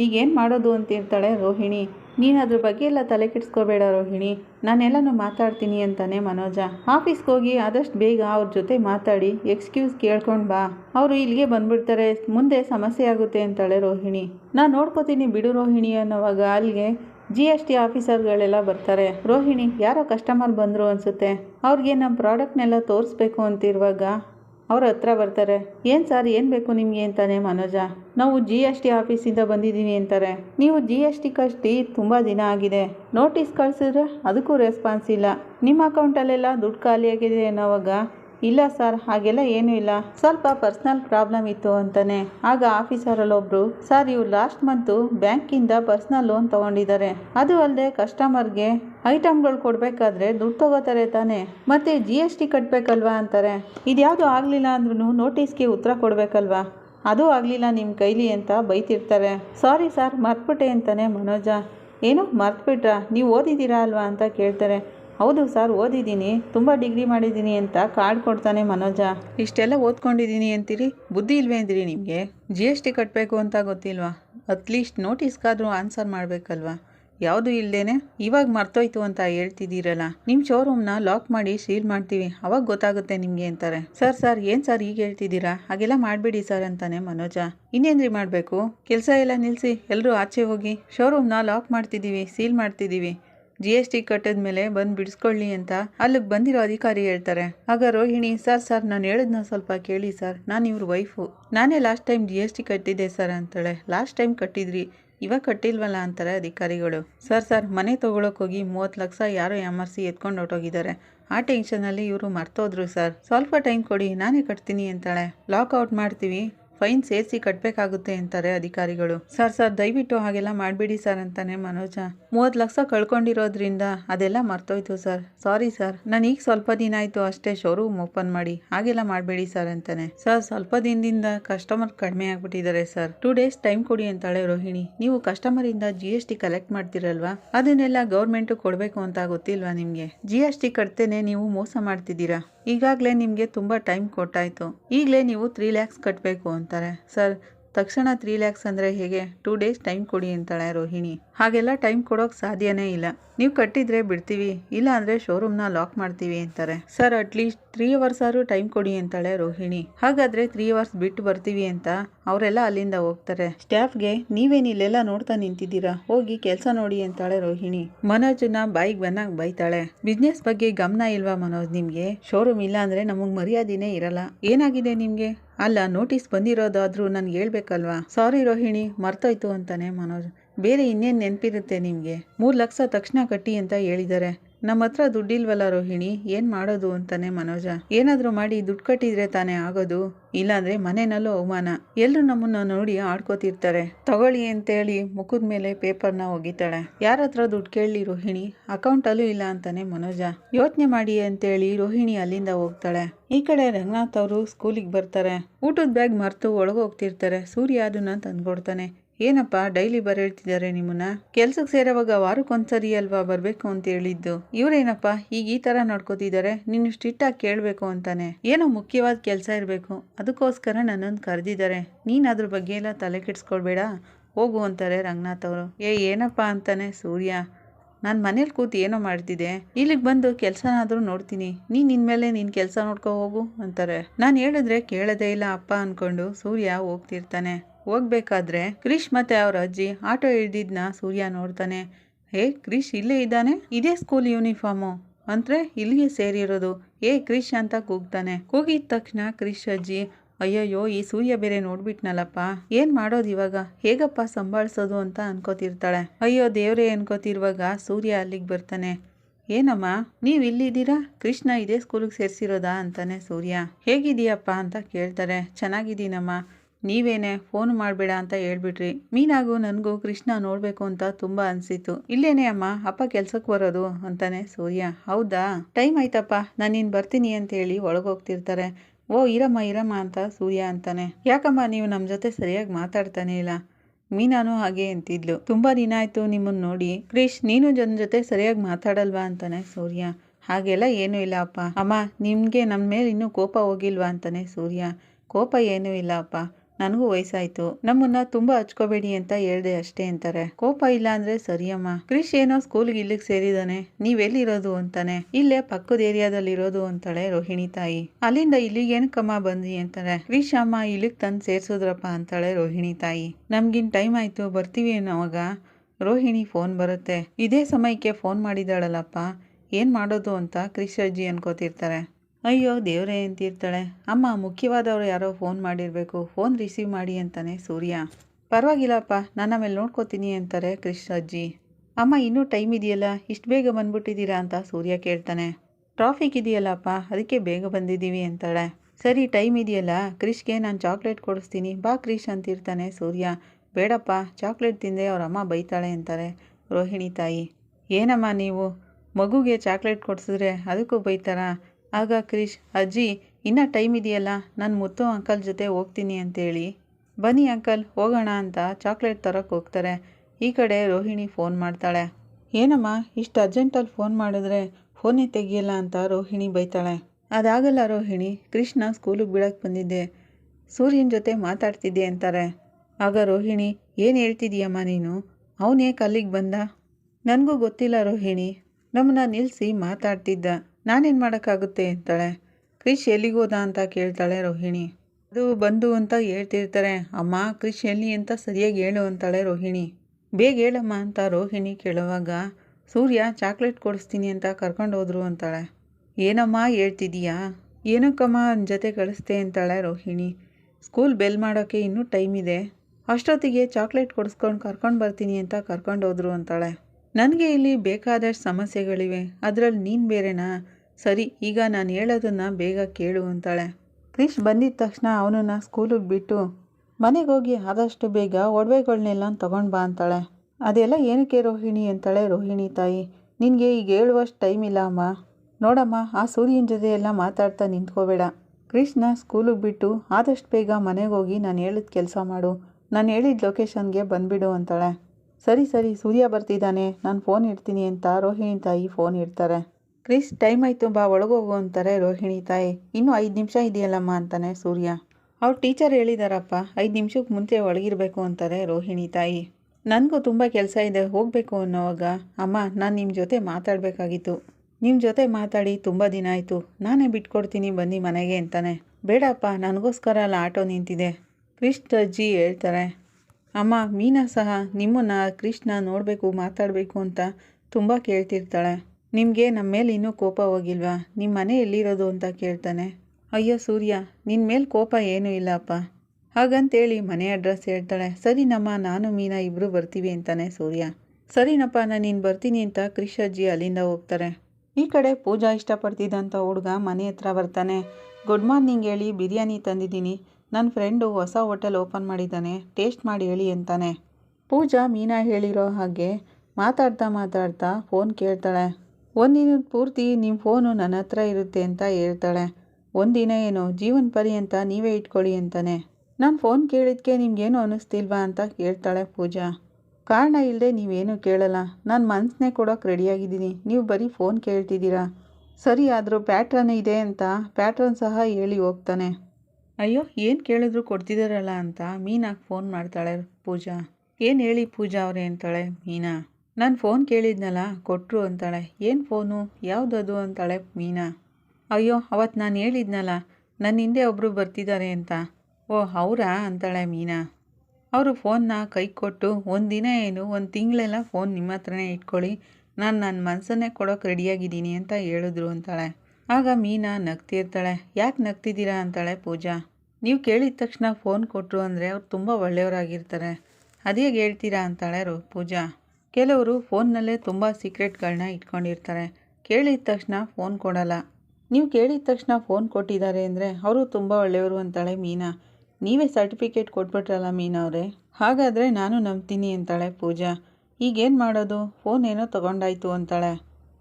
ಈಗೇನು ಮಾಡೋದು ಅಂತಿರ್ತಾಳೆ ರೋಹಿಣಿ. ನೀನು ಅದ್ರ ಬಗ್ಗೆ ಎಲ್ಲ ತಲೆ ಕೆಡಿಸ್ಕೋಬೇಡ ರೋಹಿಣಿ. ನಾನೆಲ್ಲನೂ ಮಾತಾಡ್ತೀನಿ ಅಂತಾನೆ ಮನೋಜ. ಆಫೀಸ್ಗೆ ಹೋಗಿ ಆದಷ್ಟು ಬೇಗ ಅವ್ರ ಜೊತೆ ಮಾತಾಡಿ, ಎಕ್ಸ್ಕ್ಯೂಸ್ ಕೇಳ್ಕೊಂಡು ಬಾ. ಅವರು ಇಲ್ಲಿಗೆ ಬಂದ್ಬಿಡ್ತಾರೆ, ಮುಂದೆ ಸಮಸ್ಯೆ ಆಗುತ್ತೆ ಅಂತಾಳೆ ರೋಹಿಣಿ. ನಾನು ನೋಡ್ಕೋತೀನಿ ಬಿಡು ರೋಹಿಣಿ ಅನ್ನೋವಾಗ ಅಲ್ಲಿಗೆ ಜಿ ಎಸ್ ಟಿ ಆಫೀಸರ್ಗಳೆಲ್ಲ ಬರ್ತಾರೆ. ರೋಹಿಣಿ, ಯಾರೋ ಕಸ್ಟಮರ್ ಬಂದರು ಅನಿಸುತ್ತೆ. ಅವ್ರಿಗೆ ನಮ್ಮ ಪ್ರಾಡಕ್ಟ್ನೆಲ್ಲ ತೋರಿಸ್ಬೇಕು ಅಂತಿರುವಾಗ ಅವ್ರ ಹತ್ರ ಬರ್ತಾರೆ, ಏನು ಸರ್, ಏನು ಬೇಕು ನಿಮಗೆ? ಅಂತಾನೆ ಮನೋಜ. ನಾವು ಜಿ ಎಸ್ ಟಿ ಆಫೀಸಿಂದ ಬಂದಿದ್ದೀವಿ ಅಂತಾರೆ. ನೀವು ಜಿ ಎಸ್ ಟಿ ಕಟ್ಟಿ ತುಂಬ ದಿನ ಆಗಿದೆ. ನೋಟಿಸ್ ಕಳಿಸಿದ್ರೆ ಅದಕ್ಕೂ ರೆಸ್ಪಾನ್ಸ್ ಇಲ್ಲ. ನಿಮ್ಮ ಅಕೌಂಟಲ್ಲೆಲ್ಲ ದುಡ್ಡು ಖಾಲಿಯಾಗಿದೆ ಅನ್ನೋವಾಗ ಇಲ್ಲ ಸರ್, ಹಾಗೆಲ್ಲ ಏನೂ ಇಲ್ಲ. ಸ್ವಲ್ಪ ಪರ್ಸ್ನಲ್ ಪ್ರಾಬ್ಲಮ್ ಇತ್ತು ಅಂತಾನೆ. ಆಗ ಆಫೀಸರಲ್ಲೊಬ್ರು, ಸರ್, ಇವ್ರು ಲಾಸ್ಟ್ ಮಂತು ಬ್ಯಾಂಕಿಂದ ಪರ್ಸ್ನಲ್ ಲೋನ್ ತಗೊಂಡಿದ್ದಾರೆ. ಅದು ಅಲ್ಲದೆ ಕಸ್ಟಮರ್ಗೆ ಐಟಮ್ಗಳು ಕೊಡಬೇಕಾದ್ರೆ ದುಡ್ಡು ತಗೋತಾರೆ ತಾನೆ. ಮತ್ತೆ ಜಿ ಎಸ್ ಟಿ ಕಟ್ಟಬೇಕಲ್ವಾ ಅಂತಾರೆ. ಇದ್ಯಾವುದು ಆಗಲಿಲ್ಲ ಅಂದ್ರೂ ನೋಟಿಸ್ಗೆ ಉತ್ತರ ಕೊಡಬೇಕಲ್ವಾ? ಅದು ಆಗಲಿಲ್ಲ ನಿಮ್ಮ ಕೈಲಿ ಅಂತ ಬೈತಿರ್ತಾರೆ. ಸಾರಿ ಸರ್, ಮರ್ತ್ಬಿಟ್ಟೆ ಅಂತಾನೆ ಮನೋಜ. ಏನು, ಮರ್ತ್ಬಿಟ್ರಾ? ನೀವು ಓದಿದ್ದೀರಾ ಅಲ್ವಾ? ಅಂತ ಕೇಳ್ತಾರೆ. ಹೌದು ಸರ್, ಓದಿದ್ದೀನಿ. ತುಂಬ ಡಿಗ್ರಿ ಮಾಡಿದ್ದೀನಿ ಅಂತ ಕಾರ್ಡ್ ಕೊಡ್ತಾನೆ ಮನೋಜ. ಇಷ್ಟೆಲ್ಲ ಓದ್ಕೊಂಡಿದ್ದೀನಿ ಅಂತೀರಿ? ಬುದ್ಧಿ ಇಲ್ವೇ ಅಂತೀರಿ ನಿಮಗೆ? ಜಿ ಎಸ್ ಟಿ ಕಟ್ಟಬೇಕು ಅಂತ ಗೊತ್ತಿಲ್ವಾ? ಅಟ್ಲೀಸ್ಟ್ ನೋಟಿಸ್ಗಾದರೂ ಆನ್ಸರ್ ಮಾಡಬೇಕಲ್ವಾ? ಯಾವುದು ಇಲ್ಲದೇನೆ ಇವಾಗ ಮರ್ತೋಯ್ತು ಅಂತ ಹೇಳ್ತಿದ್ದೀರಲ್ಲ. ನಿಮ್ಮ ಶೋರೂಮ್ನ ಲಾಕ್ ಮಾಡಿ ಸೀಲ್ ಮಾಡ್ತೀವಿ. ಅವಾಗ ಗೊತ್ತಾಗುತ್ತೆ ನಿಮಗೆ ಅಂತಾರೆ. ಸರ್ ಸರ್ ಏನು ಸರ್ ಈಗ ಹೇಳ್ತಿದ್ದೀರಾ? ಹಾಗೆಲ್ಲ ಮಾಡಬೇಡಿ ಸರ್ ಅಂತಾನೆ ಮನೋಜ. ಇನ್ನೇನ್ರಿ ಮಾಡಬೇಕು? ಕೆಲಸ ಎಲ್ಲ ನಿಲ್ಲಿಸಿ ಎಲ್ಲರೂ ಆಚೆ ಹೋಗಿ. ಶೋರೂಮ್ನ ಲಾಕ್ ಮಾಡ್ತಿದ್ದೀವಿ ಸೀಲ್ ಮಾಡ್ತಿದ್ದೀವಿ. ಜಿ ಎಸ್ ಟಿ ಕಟ್ಟಿದ ಮೇಲೆ ಬಂದು ಬಿಡಿಸ್ಕೊಳ್ಳಿ ಅಂತ ಅಲ್ಲಿಗೆ ಬಂದಿರೋ ಅಧಿಕಾರಿ ಹೇಳ್ತಾರೆ. ಆಗ ರೋಹಿಣಿ, ಸರ್ ಸರ್, ನಾನು ಹೇಳಿದ್ನ ಸ್ವಲ್ಪ ಕೇಳಿ, ಸರ್. ನಾನು ಇವ್ರ ವೈಫು ನಾನೇ last time G S T ಕಟ್ಟಿದ್ದೆ, sir, ಅಂತಾಳೆ. ಲಾಸ್ಟ್ ಟೈಮ್ ಕಟ್ಟಿದ್ರಿ. ಇವಾಗ ಕಟ್ಟಿಲ್ವಲ್ಲ, ಅಂತಾರೆ ಅಧಿಕಾರಿಗಳು. ಸರ್ ಸರ್, ಮನೆ ಹೋಗಿ ಮೂವತ್ತು ಲಕ್ಷ ಯಾರೋ ಸಿ ಎತ್ಕೊಂಡು ಹೊಟ್ಟೋಗಿದ್ದಾರೆ ಆ ಟೆನ್ಷನಲ್ಲಿ ಇವರು ಮರ್ತೋದ್ರು, ಸರ್. ಸ್ವಲ್ಪ ಟೈಮ್ ಕೊಡಿ, ನಾನೇ ಕಟ್ತೀನಿ, ಅಂತಾಳೆ. ಲಾಕ್ ಔಟ್ ಮಾಡ್ತೀವಿ. ಫೈನ್ ಸೇರಿಸಿ ಕಟ್ಟಬೇಕಾಗುತ್ತೆ ಅಂತಾರೆ ಅಧಿಕಾರಿಗಳು. ಸರ್ ಸರ್, ದಯವಿಟ್ಟು ಹಾಗೆಲ್ಲ ಮಾಡಬೇಡಿ ಸರ್ ಅಂತಾನೆ ಮನೋಜ. ಮೂವತ್ತು ಲಕ್ಷ ಕಳ್ಕೊಂಡಿರೋದ್ರಿಂದ ಅದೆಲ್ಲ ಮರ್ತೋಯ್ತು ಸರ್. Sorry sir. ನಾನು ಈಗ ಸ್ವಲ್ಪ ದಿನ ಆಯಿತು ಅಷ್ಟೇ ಶೋರೂಮ್ ಓಪನ್ ಮಾಡಿ ಹಾಗೆಲ್ಲ ಮಾಡಬೇಡಿ ಸರ್ ಅಂತಾನೆ. ಸರ್, ಸ್ವಲ್ಪ ದಿನದಿಂದ ಕಸ್ಟಮರ್ ಕಡಿಮೆ ಆಗ್ಬಿಟ್ಟಿದ್ದಾರೆ ಸರ್. ಟೂ ಡೇಸ್ ಟೈಮ್ ಕೊಡಿ ಅಂತಾಳೆ ರೋಹಿಣಿ. ನೀವು ಕಸ್ಟಮರ್ ಇಂದ ಜಿ ಎಸ್ ಟಿ ಕಲೆಕ್ಟ್ ಮಾಡ್ತಿರಲ್ವಾ? ಅದನ್ನೆಲ್ಲ ಗೌರ್ಮೆಂಟ್ ಕೊಡಬೇಕು ಅಂತ ಗೊತ್ತಿಲ್ವಾ ನಿಮಗೆ? ಜಿ ಎಸ್ ಟಿ ಕಟ್ತೇನೆ ನೀವು ಮೋಸ ಮಾಡ್ತಿದ್ದೀರಾ? ಈಗಾಗಲೇ ನಿಮಗೆ ತುಂಬ ಟೈಮ್ ಕೊಟ್ಟಾಯ್ತು. ಈಗಲೇ ನೀವು ತ್ರೀ ಲ್ಯಾಕ್ಸ್ ಕಟ್ಟಬೇಕು ಅಂತಾರೆ ಸರ್, ತಕ್ಷಣ ತ್ರೀ ಲ್ಯಾಕ್ಸ್ ಅಂದರೆ ಹೇಗೆ? ಟೂ ಡೇಸ್ ಟೈಮ್ ಕೊಡಿ ಅಂತಾಳೆ ರೋಹಿಣಿ. ಹಾಗೆಲ್ಲ ಟೈಮ್ ಕೊಡೋಕೆ ಸಾಧ್ಯನೇ ಇಲ್ಲ. ನೀವು ಕಟ್ಟಿದ್ರೆ ಬಿಡ್ತೀವಿ. ಇಲ್ಲ ಅಂದರೆ ಶೋರೂಮ್ನ ಲಾಕ್ ಮಾಡ್ತೀವಿ ಅಂತಾರೆ. Sir at least three hours ಆದರೂ ಟೈಮ್ ಕೊಡಿ ಅಂತಾಳೆ ರೋಹಿಣಿ. ಹಾಗಾದ್ರೆ ತ್ರೀ ಅವರ್ಸ್ ಬಿಟ್ಟು ಬರ್ತೀವಿ ಅಂತ ಅವರೆಲ್ಲ ಅಲ್ಲಿಂದ ಹೋಗ್ತಾರೆ. ಸ್ಟಾಫ್ಗೆ ನೀವೇನು ಇಲ್ಲೆಲ್ಲ ನೋಡ್ತಾ ನಿಂತಿದ್ದೀರಾ? ಹೋಗಿ ಕೆಲಸ ನೋಡಿ ಅಂತಾಳೆ ರೋಹಿಣಿ. ಮನೋಜ್ನ ಬಾಯಿಗೆ ಬಂದಾಗ ಬೈತಾಳೆ. ಬಿಸ್ನೆಸ್ ಬಗ್ಗೆ ಗಮನ ಇಲ್ವಾ ಮನೋಜ್ ನಿಮಗೆ? ಶೋರೂಮ್ ಇಲ್ಲ ಅಂದರೆ ನಮಗೆ ಮರ್ಯಾದಿನೇ ಇರಲ್ಲ. ಏನಾಗಿದೆ ನಿಮ್ಗೆ? ಅಲ್ಲ ನೋಟಿಸ್ ಬಂದಿರೋದಾದರೂ ನನ್ಗೆ ಹೇಳ್ಬೇಕಲ್ವಾ? ಸಾರಿ ರೋಹಿಣಿ, ಮರ್ತೋಯ್ತು ಅಂತಾನೆ ಮನೋಜ್. ಬೇರೆ ಇನ್ನೇನು ನೆನಪಿರುತ್ತೆ ನಿಮಗೆ? ಮೂರು ಲಕ್ಷ ತಕ್ಷಣ ಕಟ್ಟಿ ಅಂತ ಹೇಳಿದ್ದಾರೆ. ನಮ್ಮ ಹತ್ರ ದುಡ್ಡಿಲ್ವಲ್ಲ ರೋಹಿಣಿ, ಏನು ಮಾಡೋದು ಅಂತಾನೆ ಮನೋಜ. ಏನಾದರೂ ಮಾಡಿ ದುಡ್ಡು ಕಟ್ಟಿದ್ರೆ ತಾನೇ ಆಗೋದು, ಇಲ್ಲಾಂದ್ರೆ ಮನೆಯಲ್ಲೂ ಅವಮಾನ. ಎಲ್ಲರೂ ನಮ್ಮನ್ನ ನೋಡಿ ಆಡ್ಕೋತಿರ್ತಾರೆ. ತಗೊಳ್ಳಿ ಅಂತೇಳಿ ಮುಖದ ಮೇಲೆ ಪೇಪರ್ನ ಒಗಿತಾಳೆ. ಯಾರ ಹತ್ರ ದುಡ್ಡು ಕೇಳಲಿ ರೋಹಿಣಿ, ಅಕೌಂಟಲ್ಲೂ ಇಲ್ಲ ಅಂತಾನೆ ಮನೋಜ. ಯೋಚನೆ ಮಾಡಿ ಅಂತೇಳಿ ರೋಹಿಣಿ ಅಲ್ಲಿಂದ ಹೋಗ್ತಾಳೆ. ಈ ಕಡೆ ರಂಗನಾಥ್ ಅವರು ಸ್ಕೂಲಿಗೆ ಬರ್ತಾರೆ. ಊಟದ ಬ್ಯಾಗ್ ಮರ್ತು ಒಳಗೆ ಹೋಗ್ತಿರ್ತಾರೆ ಸೂರ್ಯ ಅದನ್ನ ತಂದ್ಕೊಡ್ತಾನೆ. ಏನಪ್ಪ, ಡೈಲಿ ಬರೇಳ್ತಿದ್ದಾರೆ ನಿಮ್ಮನ್ನ? ಕೆಲ್ಸಕ್ಕೆ ಸೇರೋವಾಗ ವಾರಕ್ಕೊಂದ್ಸರಿ ಅಲ್ವಾ ಬರಬೇಕು ಅಂತ ಹೇಳಿದ್ದು? ಇವ್ರೇನಪ್ಪ, ಈಗ ಈ ಥರ ನಡ್ಕೋತಿದ್ದಾರೆ, ನೀನು ಸ್ಟ್ರಿಕ್ಟಾಗಿ ಕೇಳಬೇಕು ಅಂತಾನೆ. ಏನೋ ಮುಖ್ಯವಾದ ಕೆಲಸ ಇರಬೇಕು, ಅದಕ್ಕೋಸ್ಕರ ನನ್ನನ್ನು ಕರೆದಿದ್ದಾರೆ. ನೀನು ಅದ್ರ ಬಗ್ಗೆ ಎಲ್ಲ ತಲೆ ಕೆಡಿಸ್ಕೊಳ್ಬೇಡ? ಹೋಗು ಅಂತಾರೆ ರಂಗನಾಥ್ ಅವರು. ಏ, ಏನಪ್ಪ ಅಂತಾನೆ ಸೂರ್ಯ. ನಾನು ಮನೇಲಿ ಕೂತು ಏನೋ ಮಾಡ್ತಿದ್ದೆ. ಇಲ್ಲಿಗೆ ಬಂದು ಕೆಲಸನಾದರೂ ನೋಡ್ತೀನಿ. ನೀನು ಮೇಲೆ ನಿನ್ನ ಕೆಲಸ ನೋಡ್ಕೊ ಹೋಗು ಅಂತಾರೆ. ನಾನು ಹೇಳಿದ್ರೆ ಕೇಳೋದೇ ಇಲ್ಲ ಅಪ್ಪ ಅನ್ಕೊಂಡು ಸೂರ್ಯ ಹೋಗ್ತಿರ್ತಾನೆ. ಹೋಗ್ಬೇಕಾದ್ರೆ ಕ್ರಿಶ್ ಮತ್ತೆ ಅವ್ರ ಅಜ್ಜಿ ಆಟೋ ಇಳಿದಿದ್ನ ಸೂರ್ಯ ನೋಡ್ತಾನೆ. ಹೇ ಕ್ರಿಶ್ ಇಲ್ಲೇ ಇದ್ದಾನೆ? ಇದೇ ಸ್ಕೂಲ್ ಯೂನಿಫಾರ್ಮು ಅಂದ್ರೆ ಇಲ್ಲಿಗೆ ಸೇರಿರೋದು. ಏ ಕ್ರಿಶ್ ಅಂತ ಕೂಗ್ತಾನೆ. ಕೂಗಿದ ತಕ್ಷಣ ಕ್ರಿಶ್ ಅಜ್ಜಿ, ಅಯ್ಯಯ್ಯೋ, ಈ ಸೂರ್ಯ ಬೇರೆ ನೋಡ್ಬಿಟ್ನಲ್ಲಪ್ಪ. ಏನ್ ಮಾಡೋದು ಇವಾಗ? ಹೇಗಪ್ಪ ಸಂಭಾಳಿಸೋದು ಅಂತ ಅನ್ಕೋತಿರ್ತಾಳೆ. ಅಯ್ಯೋ, ದೇವ್ರೇ, ಅನ್ಕೋತಿರುವಾಗ ಸೂರ್ಯ ಅಲ್ಲಿಗೆ ಬರ್ತಾನೆ. ಏನಮ್ಮ, ನೀವು ಇಲ್ಲಿದ್ದೀರಾ? ಕೃಷ್ಣ ಇದೇ ಸ್ಕೂಲಿಗೆ ಸೇರಿಸಿರೋದಾ? ಅಂತಾನೆ ಸೂರ್ಯ. ಹೇಗಿದೀಯಪ್ಪ ಅಂತ ಕೇಳ್ತಾರೆ. ಚೆನ್ನಾಗಿದ್ದೀನಮ್ಮ. ನೀವೇನೆ ಫೋನ್ ಮಾಡಬೇಡ ಅಂತ ಹೇಳ್ಬಿಟ್ರಿ. ಮೀನಾಗೂ ನನಗೂ ಕೃಷ್ಣ ನೋಡಬೇಕು ಅಂತ ತುಂಬ ಅನಿಸಿತು ಇಲ್ಲೇನೆ ಅಮ್ಮ, ಅಪ್ಪ ಕೆಲ್ಸಕ್ಕೆ ಬರೋದು ಅಂತಾನೆ ಸೂರ್ಯ. ಹೌದಾ? ಟೈಮ್ ಆಯ್ತಪ್ಪ, ನಾನು ನೀನು ಬರ್ತೀನಿ ಅಂತ ಹೇಳಿ ಒಳಗೋಗ್ತಿರ್ತಾರೆ. ಓ, ಇರಮ್ಮ ಇರಮ್ಮ ಅಂತ ಸೂರ್ಯ ಅಂತಾನೆ. ಯಾಕಮ್ಮ ನೀವು ನಮ್ಮ ಜೊತೆ ಸರಿಯಾಗಿ ಮಾತಾಡ್ತಾನೆ ಇಲ್ಲ? ಮೀನಾನು ಹಾಗೆ ಅಂತಿದ್ಲು. ತುಂಬಾ ದಿನ ಆಯ್ತು ನಿಮ್ಮನ್ನ ನೋಡಿ. ಕ್ರಿಶ್ ನೀನು ಜನ ಜೊತೆ ಸರಿಯಾಗಿ ಮಾತಾಡಲ್ವಾ ಅಂತಾನೆ ಸೂರ್ಯ. ಹಾಗೆಲ್ಲ ಏನೂ ಇಲ್ಲ ಅಪ್ಪ. ಅಮ್ಮ, ನಿಮ್ಗೆ ನಮ್ಮ ಮೇಲೆ ಇನ್ನೂ ಕೋಪ ಹೋಗಿಲ್ವಾ ಅಂತಾನೆ ಸೂರ್ಯ. ಕೋಪ ಏನೂ ಇಲ್ಲ ಅಪ್ಪ. ನನಗೂ ವಯಸ್ಸಾಯ್ತು. ನಮ್ಮನ್ನ ತುಂಬಾ ಹಚ್ಕೋಬೇಡಿ ಅಂತ ಹೇಳ್ದೆ ಅಷ್ಟೇ ಅಂತಾರೆ. ಕೋಪ ಇಲ್ಲ ಅಂದ್ರೆ ಸರಿಯಮ್ಮ. ಕ್ರಿಶ್ ಏನೋ ಸ್ಕೂಲ್ಗೆ ಇಲ್ಲಿಗೆ ಸೇರಿದಾನೆ. ನೀವೆಲ್ಲಿರೋದು ಅಂತಾನೆ. ಇಲ್ಲೇ ಪಕ್ಕದ ಏರಿಯಾದಲ್ಲಿ ಇರೋದು ಅಂತಾಳೆ ರೋಹಿಣಿ ತಾಯಿ. ಅಲ್ಲಿಂದ ಇಲ್ಲಿಗೆ ಏನಕ್ಕಮ್ಮ ಬಂದಿ ಅಂತಾರೆ. ಕ್ರಿಶ್ ಅಮ್ಮ ಇಲ್ಲಿಗೆ ತಂದು ಸೇರ್ಸೋದ್ರಪ್ಪ ಅಂತಾಳೆ ರೋಹಿಣಿ ತಾಯಿ. ನಮ್ಗಿನ್ ಟೈಮ್ ಆಯ್ತು, ಬರ್ತೀವಿ ಅವಾಗ ರೋಹಿಣಿ ಫೋನ್ ಬರುತ್ತೆ. ಇದೇ ಸಮಯಕ್ಕೆ ಫೋನ್ ಮಾಡಿದಾಳಲ್ಲಪ್ಪ ಏನ್ ಮಾಡೋದು ಅಂತ ಕ್ರಿಶ್ ಅಜ್ಜಿ ಅನ್ಕೋತಿರ್ತಾರೆ. ಅಯ್ಯೋ, ದೇವರೇ ಅಂತಿರ್ತಾಳೆ. ಅಮ್ಮ, ಮುಖ್ಯವಾದವರು ಯಾರೋ ಫೋನ್ ಮಾಡಿರಬೇಕು. ಫೋನ್ ರಿಸೀವ್ ಮಾಡಿ ಅಂತಾನೆ ಸೂರ್ಯ. ಪರವಾಗಿಲ್ಲಪ್ಪ, ನನ್ನ ಮೇಲೆ ನೋಡ್ಕೋತೀನಿ ಅಂತಾರೆ ಕೃಷ್ಣ ಅಜ್ಜಿ. ಅಮ್ಮ, ಇನ್ನೂ ಟೈಮ್ ಇದೆಯಲ್ಲ? ಇಷ್ಟು ಬೇಗ ಬಂದ್ಬಿಟ್ಟಿದ್ದೀರಾ ಅಂತ ಸೂರ್ಯ ಕೇಳ್ತಾನೆ. ಟ್ರಾಫಿಕ್ ಇದೆಯಲ್ಲಪ್ಪ, ಅದಕ್ಕೆ ಬೇಗ ಬಂದಿದ್ದೀವಿ ಅಂತಾಳೆ. ಸರಿ, ಟೈಮ್ ಇದೆಯಲ್ಲ? ಕ್ರಿಶ್ಗೆ ನಾನು ಚಾಕ್ಲೇಟ್ ಕೊಡಿಸ್ತೀನಿ. ಬಾ ಕ್ರಿಶ್ ಅಂತಿರ್ತಾನೆ ಸೂರ್ಯ. ಬೇಡಪ್ಪ, ಚಾಕ್ಲೇಟ್ ತಿಂದೆ ಅವ್ರ ಅಮ್ಮ ಬೈತಾಳೆ ಅಂತಾರೆ ರೋಹಿಣಿ ತಾಯಿ. ಏನಮ್ಮ ನೀವು? ಮಗುಗೆ ಚಾಕ್ಲೇಟ್ ಕೊಡಿಸಿದ್ರೆ ಅದಕ್ಕೂ ಬೈತಾರಾ? ಆಗ ಕ್ರಿಶ್, ಅಜ್ಜಿ, ಇನ್ನೂ ಟೈಮ್ ಇದೆಯಲ್ಲ, ನಾನು ಮುತ್ತು ಅಂಕಲ್ ಜೊತೆ ಹೋಗ್ತೀನಿ ಅಂತೇಳಿ. ಬನ್ನಿ ಅಂಕಲ್, ಹೋಗೋಣ ಅಂತ ಚಾಕ್ಲೇಟ್ ತರೋಕೆ ಹೋಗ್ತಾರೆ. ಈ ಕಡೆ ರೋಹಿಣಿ ಫೋನ್ ಮಾಡ್ತಾಳೆ. ಏನಮ್ಮ, ಇಷ್ಟು ಅರ್ಜೆಂಟಲ್ಲಿ ಫೋನ್ ಮಾಡಿದ್ರೆ ಫೋನೇ ತೆಗಿಯಲ್ಲ ಅಂತ ರೋಹಿಣಿ ಬೈತಾಳೆ. ಅದಾಗಲ್ಲ ರೋಹಿಣಿ, ಕೃಷ್ಣ ಸ್ಕೂಲಿಗೆ ಬಿಡೋಕೆ ಬಂದಿದ್ದೆ. ಸೂರ್ಯನ ಜೊತೆ ಮಾತಾಡ್ತಿದ್ದೆ ಅಂತಾರೆ. ಆಗ ರೋಹಿಣಿ, ಏನು ಹೇಳ್ತಿದೀಯಮ್ಮ ನೀನು? ಅವನೇ ಕಲ್ಲಿಗೆ ಬಂದ? ನನಗೂ ಗೊತ್ತಿಲ್ಲ ರೋಹಿಣಿ. ನಮ್ಮನ್ನ ನಿಲ್ಲಿಸಿ ಮಾತಾಡ್ತಿದ್ದ. ನಾನೇನು ಮಾಡೋಕ್ಕಾಗುತ್ತೆ ಅಂತಾಳೆ. ಕ್ರಿಶ್ ಎಲ್ಲಿಗೋದ ಅಂತ ಕೇಳ್ತಾಳೆ ರೋಹಿಣಿ. ಅದು ಬಂದು ಅಂತ ಹೇಳ್ತಿರ್ತಾರೆ. ಅಮ್ಮ, ಕ್ರಿಶ್ ಎಲ್ಲಿ ಅಂತ ಸರಿಯಾಗಿ ಹೇಳು ಅಂತಾಳೆ ರೋಹಿಣಿ. ಬೇಗ ಹೇಳಮ್ಮ ಅಂತ ರೋಹಿಣಿ ಕೇಳುವಾಗ, ಸೂರ್ಯ ಚಾಕ್ಲೇಟ್ ಕೊಡಿಸ್ತೀನಿ ಅಂತ ಕರ್ಕೊಂಡು ಹೋದ್ರು ಅಂತಾಳೆ. ಏನಮ್ಮ ಹೇಳ್ತಿದೀಯಾ? ಏನಕ್ಕಮ್ಮ ನನ್ನ ಜೊತೆ ಕಳಿಸ್ತೆ ಅಂತಾಳೆ ರೋಹಿಣಿ. ಸ್ಕೂಲ್ ಬೆಲ್ ಮಾಡೋಕ್ಕೆ ಇನ್ನೂ ಟೈಮ್ ಇದೆ. ಅಷ್ಟೊತ್ತಿಗೆ ಚಾಕ್ಲೇಟ್ ಕೊಡಿಸ್ಕೊಂಡು ಕರ್ಕೊಂಡು ಬರ್ತೀನಿ ಅಂತ ಕರ್ಕೊಂಡು ಹೋದ್ರು ಅಂತಾಳೆ. ನನಗೆ ಇಲ್ಲಿ ಬೇಕಾದಷ್ಟು ಸಮಸ್ಯೆಗಳಿವೆ. ಅದರಲ್ಲಿ ನೀನು ಬೇರೆನಾ? ಸರಿ, ಈಗ ನಾನು ಹೇಳೋದನ್ನು ಬೇಗ ಕೇಳು ಅಂತಾಳೆ. ಕ್ರಿಶ್ ಬಂದಿದ ತಕ್ಷಣ ಅವನನ್ನು ಸ್ಕೂಲಿಗೆ ಬಿಟ್ಟು ಮನೆಗೆ ಹೋಗಿ ಆದಷ್ಟು ಬೇಗ ಒಡವೆಗಳನ್ನೆಲ್ಲ ತಗೊಂಡು ಬಾ ಅಂತಾಳೆ. ಅದೆಲ್ಲ ಏನಕ್ಕೆ ರೋಹಿಣಿ ಅಂತಾಳೆ. ರೋಹಿಣಿ ತಾಯಿ, ನಿನಗೆ ಈಗ ಹೇಳುವಷ್ಟು ಟೈಮ್ ಇಲ್ಲ ಅಮ್ಮ. ನೋಡಮ್ಮ, ಆ ಸೂರ್ಯನ ಜೊತೆ ಎಲ್ಲ ಮಾತಾಡ್ತಾ ನಿಂತ್ಕೋಬೇಡ. ಕೃಷ್ಣ ಸ್ಕೂಲಿಗೆ ಬಿಟ್ಟು ಆದಷ್ಟು ಬೇಗ ಮನೆಗೆ ಹೋಗಿ ನಾನು ಹೇಳಿದ ಕೆಲಸ ಮಾಡು. ನಾನು ಹೇಳಿದ ಲೊಕೇಶನ್ಗೆ ಬಂದುಬಿಡು ಅಂತಾಳೆ. ಸರಿ ಸರಿ, ಸೂರ್ಯ ಬರ್ತಿದ್ದಾನೆ. ನಾನು ಫೋನ್ ಇಡ್ತೀನಿ ಅಂತ ರೋಹಿಣಿ ತಾಯಿ ಫೋನ್ ಇಡ್ತಾರೆ. ಕ್ರಿಸ್ ಟೈಮ್ ಆಯಿತು, ಬಾ, ಒಳಗೋಗು ಅಂತಾರೆ ರೋಹಿಣಿ ತಾಯಿ. ಇನ್ನೂ ಐದು ನಿಮಿಷ ಇದೆಯಲ್ಲಮ್ಮ ಅಂತಾನೆ ಸೂರ್ಯ. ಅವ್ರ ಟೀಚರ್ ಹೇಳಿದಾರಪ್ಪ, ಐದು ನಿಮಿಷಕ್ಕೆ ಮುಂಚೆ ಒಳಗಿರಬೇಕು ಅಂತಾರೆ ರೋಹಿಣಿ ತಾಯಿ. ನನಗೂ ತುಂಬ ಕೆಲಸ ಇದೆ, ಹೋಗಬೇಕು ಅನ್ನೋವಾಗ. ಅಮ್ಮ, ನಾನು ನಿಮ್ಮ ಜೊತೆ ಮಾತಾಡಬೇಕಾಗಿತ್ತು. ನಿಮ್ಮ ಜೊತೆ ಮಾತಾಡಿ ತುಂಬ ದಿನ ಆಯಿತು. ನಾನೇ ಬಿಟ್ಕೊಡ್ತೀನಿ, ಬನ್ನಿ ಮನೆಗೆ ಅಂತಾನೆ. ಬೇಡಪ್ಪ, ನನಗೋಸ್ಕರ ಅಲ್ಲ ಆಟೋ ನಿಂತಿದೆ. ಕ್ರಿಸ್ಟ್ ಅಜ್ಜಿ ಹೇಳ್ತಾರೆ. ಅಮ್ಮ, ಮೀನಾ ಸಹ ನಿಮ್ಮನ್ನು ಕೃಷ್ಣ ನೋಡಬೇಕು, ಮಾತಾಡಬೇಕು ಅಂತ ತುಂಬ ಕೇಳ್ತಿರ್ತಾಳೆ. ನಿಮಗೆ ನಮ್ಮ ಮೇಲೆ ಇನ್ನೂ ಕೋಪ ಹೋಗಿಲ್ವಾ? ನಿಮ್ಮ ಮನೆ ಎಲ್ಲಿರೋದು ಅಂತ ಕೇಳ್ತಾನೆ. ಅಯ್ಯೋ ಸೂರ್ಯ ನಿನ್ನ ಮೇಲೆ ಕೋಪ ಏನೂ ಇಲ್ಲಪ್ಪ ಹಾಗಂತೇಳಿ ಮನೆ ಅಡ್ರೆಸ್ ಹೇಳ್ತಾಳೆ. ಸರಿನಮ್ಮ ನಾನು, ಮೀನಾ ಇಬ್ಬರು ಬರ್ತೀವಿ ಅಂತಾನೆ ಸೂರ್ಯ. ಸರಿನಪ್ಪ, ನಾನು ನೀನು ಬರ್ತೀನಿ ಅಂತ ಕೃಷ್ ಅಜ್ಜಿ ಅಲ್ಲಿಂದ ಹೋಗ್ತಾರೆ. ಈ ಕಡೆ ಪೂಜಾ ಇಷ್ಟಪಡ್ತಿದ್ದಂಥ ಹುಡುಗ ಮನೆ ಹತ್ರ ಬರ್ತಾನೆ. ಗುಡ್ ಮಾರ್ನಿಂಗ್ ಹೇಳಿ ಬಿರಿಯಾನಿ ತಂದಿದ್ದೀನಿ. ನನ್ನ ಫ್ರೆಂಡು ಹೊಸ ಹೋಟೆಲ್ ಓಪನ್ ಮಾಡಿದ್ದಾನೆ, ಟೇಸ್ಟ್ ಮಾಡಿ ಹೇಳಿ ಅಂತಾನೆ. ಪೂಜಾ ಮೀನಾ ಹೇಳಿರೋ ಹಾಗೆ ಮಾತಾಡ್ತಾ ಮಾತಾಡ್ತಾ ಫೋನ್ ಕೇಳ್ತಾಳೆ. ಒಂದಿನದ ಪೂರ್ತಿ ನಿಮ್ಮ ಫೋನು ನನ್ನ ಹತ್ರ ಇರುತ್ತೆ ಅಂತ ಹೇಳ್ತಾಳೆ. ಒಂದಿನ ಏನು, ಜೀವನ ಪರ್ಯಂತ ನೀವೇ ಇಟ್ಕೊಳ್ಳಿ ಅಂತಾನೆ. ನಾನು ಫೋನ್ ಕೇಳಿದ್ಕೆ ನಿಮ್ಗೇನು ಅನ್ನಿಸ್ತಿಲ್ವಾ ಅಂತ ಕೇಳ್ತಾಳೆ ಪೂಜಾ. ಕಾರಣ ಇಲ್ಲದೆ ನೀವೇನು ಕೇಳಲ್ಲ. ನಾನು ಮನ್ಸನ್ನೇ ಕೊಡೋಕೆ ರೆಡಿಯಾಗಿದ್ದೀನಿ. ನೀವು ಬರೀ ಫೋನ್ ಕೇಳ್ತಿದ್ದೀರಾ. ಸರಿ, ಆದರೂ ಪ್ಯಾಟ್ರನ್ ಇದೆ ಅಂತ ಪ್ಯಾಟ್ರನ್ ಸಹ ಹೇಳಿ ಹೋಗ್ತಾನೆ. ಅಯ್ಯೋ, ಏನು ಕೇಳಿದ್ರು ಕೊಡ್ತಿದ್ದಾರಲ್ಲ ಅಂತ ಮೀನಾಗೆ ಫೋನ್ ಮಾಡ್ತಾಳೆ ಪೂಜಾ. ಏನು ಹೇಳಿ ಪೂಜಾ ಅವರೇ ಅಂತಾಳೆ ಮೀನಾ. ನಾನು ಫೋನ್ ಕೇಳಿದ್ನಲ್ಲ ಕೊಟ್ಟರು ಅಂತಾಳೆ. ಏನು ಫೋನು ಯಾವುದದು ಅಂತಾಳೆ ಮೀನಾ. ಅಯ್ಯೋ ಅವತ್ತು ನಾನು ಹೇಳಿದ್ನಲ್ಲ ನನ್ನ ಹಿಂದೆ ಒಬ್ಬರು ಬರ್ತಿದ್ದಾರೆ ಅಂತ. ಓ, ಅವರಾ ಅಂತಾಳೆ ಮೀನಾ. ಅವರು ಫೋನ್ನ ಕೈ ಕೊಟ್ಟು ಒಂದು ದಿನ ಏನು, ಒಂದು ತಿಂಗಳೆಲ್ಲ ಫೋನ್ ನಿಮ್ಮ ಹತ್ರನೇ ಇಟ್ಕೊಳ್ಳಿ, ನಾನು ನನ್ನ ಮನಸ್ಸನ್ನೇ ಕೊಡೋಕೆ ರೆಡಿಯಾಗಿದ್ದೀನಿ ಅಂತ ಹೇಳಿದ್ರು ಅಂತಾಳೆ. ಆಗ ಮೀನಾ ನಗ್ತಿರ್ತಾಳೆ. ಯಾಕೆ ನಗ್ತಿದ್ದೀರಾ ಅಂತಾಳೆ ಪೂಜಾ. ನೀವು ಕೇಳಿದ ತಕ್ಷಣ ಫೋನ್ ಕೊಟ್ಟರು ಅಂದರೆ ಅವ್ರು ತುಂಬ ಒಳ್ಳೆಯವರಾಗಿರ್ತಾರೆ. ಅದೇಗೆ ಹೇಳ್ತೀರಾ ಅಂತಾಳೆ ಪೂಜಾ. ಕೆಲವರು ಫೋನ್ನಲ್ಲೇ ತುಂಬ ಸೀಕ್ರೆಟ್ಗಳನ್ನ ಇಟ್ಕೊಂಡಿರ್ತಾರೆ. ಕೇಳಿದ ತಕ್ಷಣ ಫೋನ್ ಕೊಡಲ್ಲ. ನೀವು ಕೇಳಿದ ತಕ್ಷಣ ಫೋನ್ ಕೊಟ್ಟಿದ್ದಾರೆ ಅಂದರೆ ಅವರು ತುಂಬ ಒಳ್ಳೆಯವರು ಅಂತಾಳೆ ಮೀನಾ. ನೀವೇ ಸರ್ಟಿಫಿಕೇಟ್ ಕೊಟ್ಬಿಟ್ರಲ್ಲ ಮೀನಾ ಅವರೇ. ಹಾಗಾದರೆ ನಾನು ನಂಬ್ತೀನಿ ಅಂತಾಳೆ ಪೂಜಾ. ಈಗೇನು ಮಾಡೋದು? ಫೋನ್ ಏನೋ ತಗೊಂಡಾಯ್ತು ಅಂತಾಳೆ.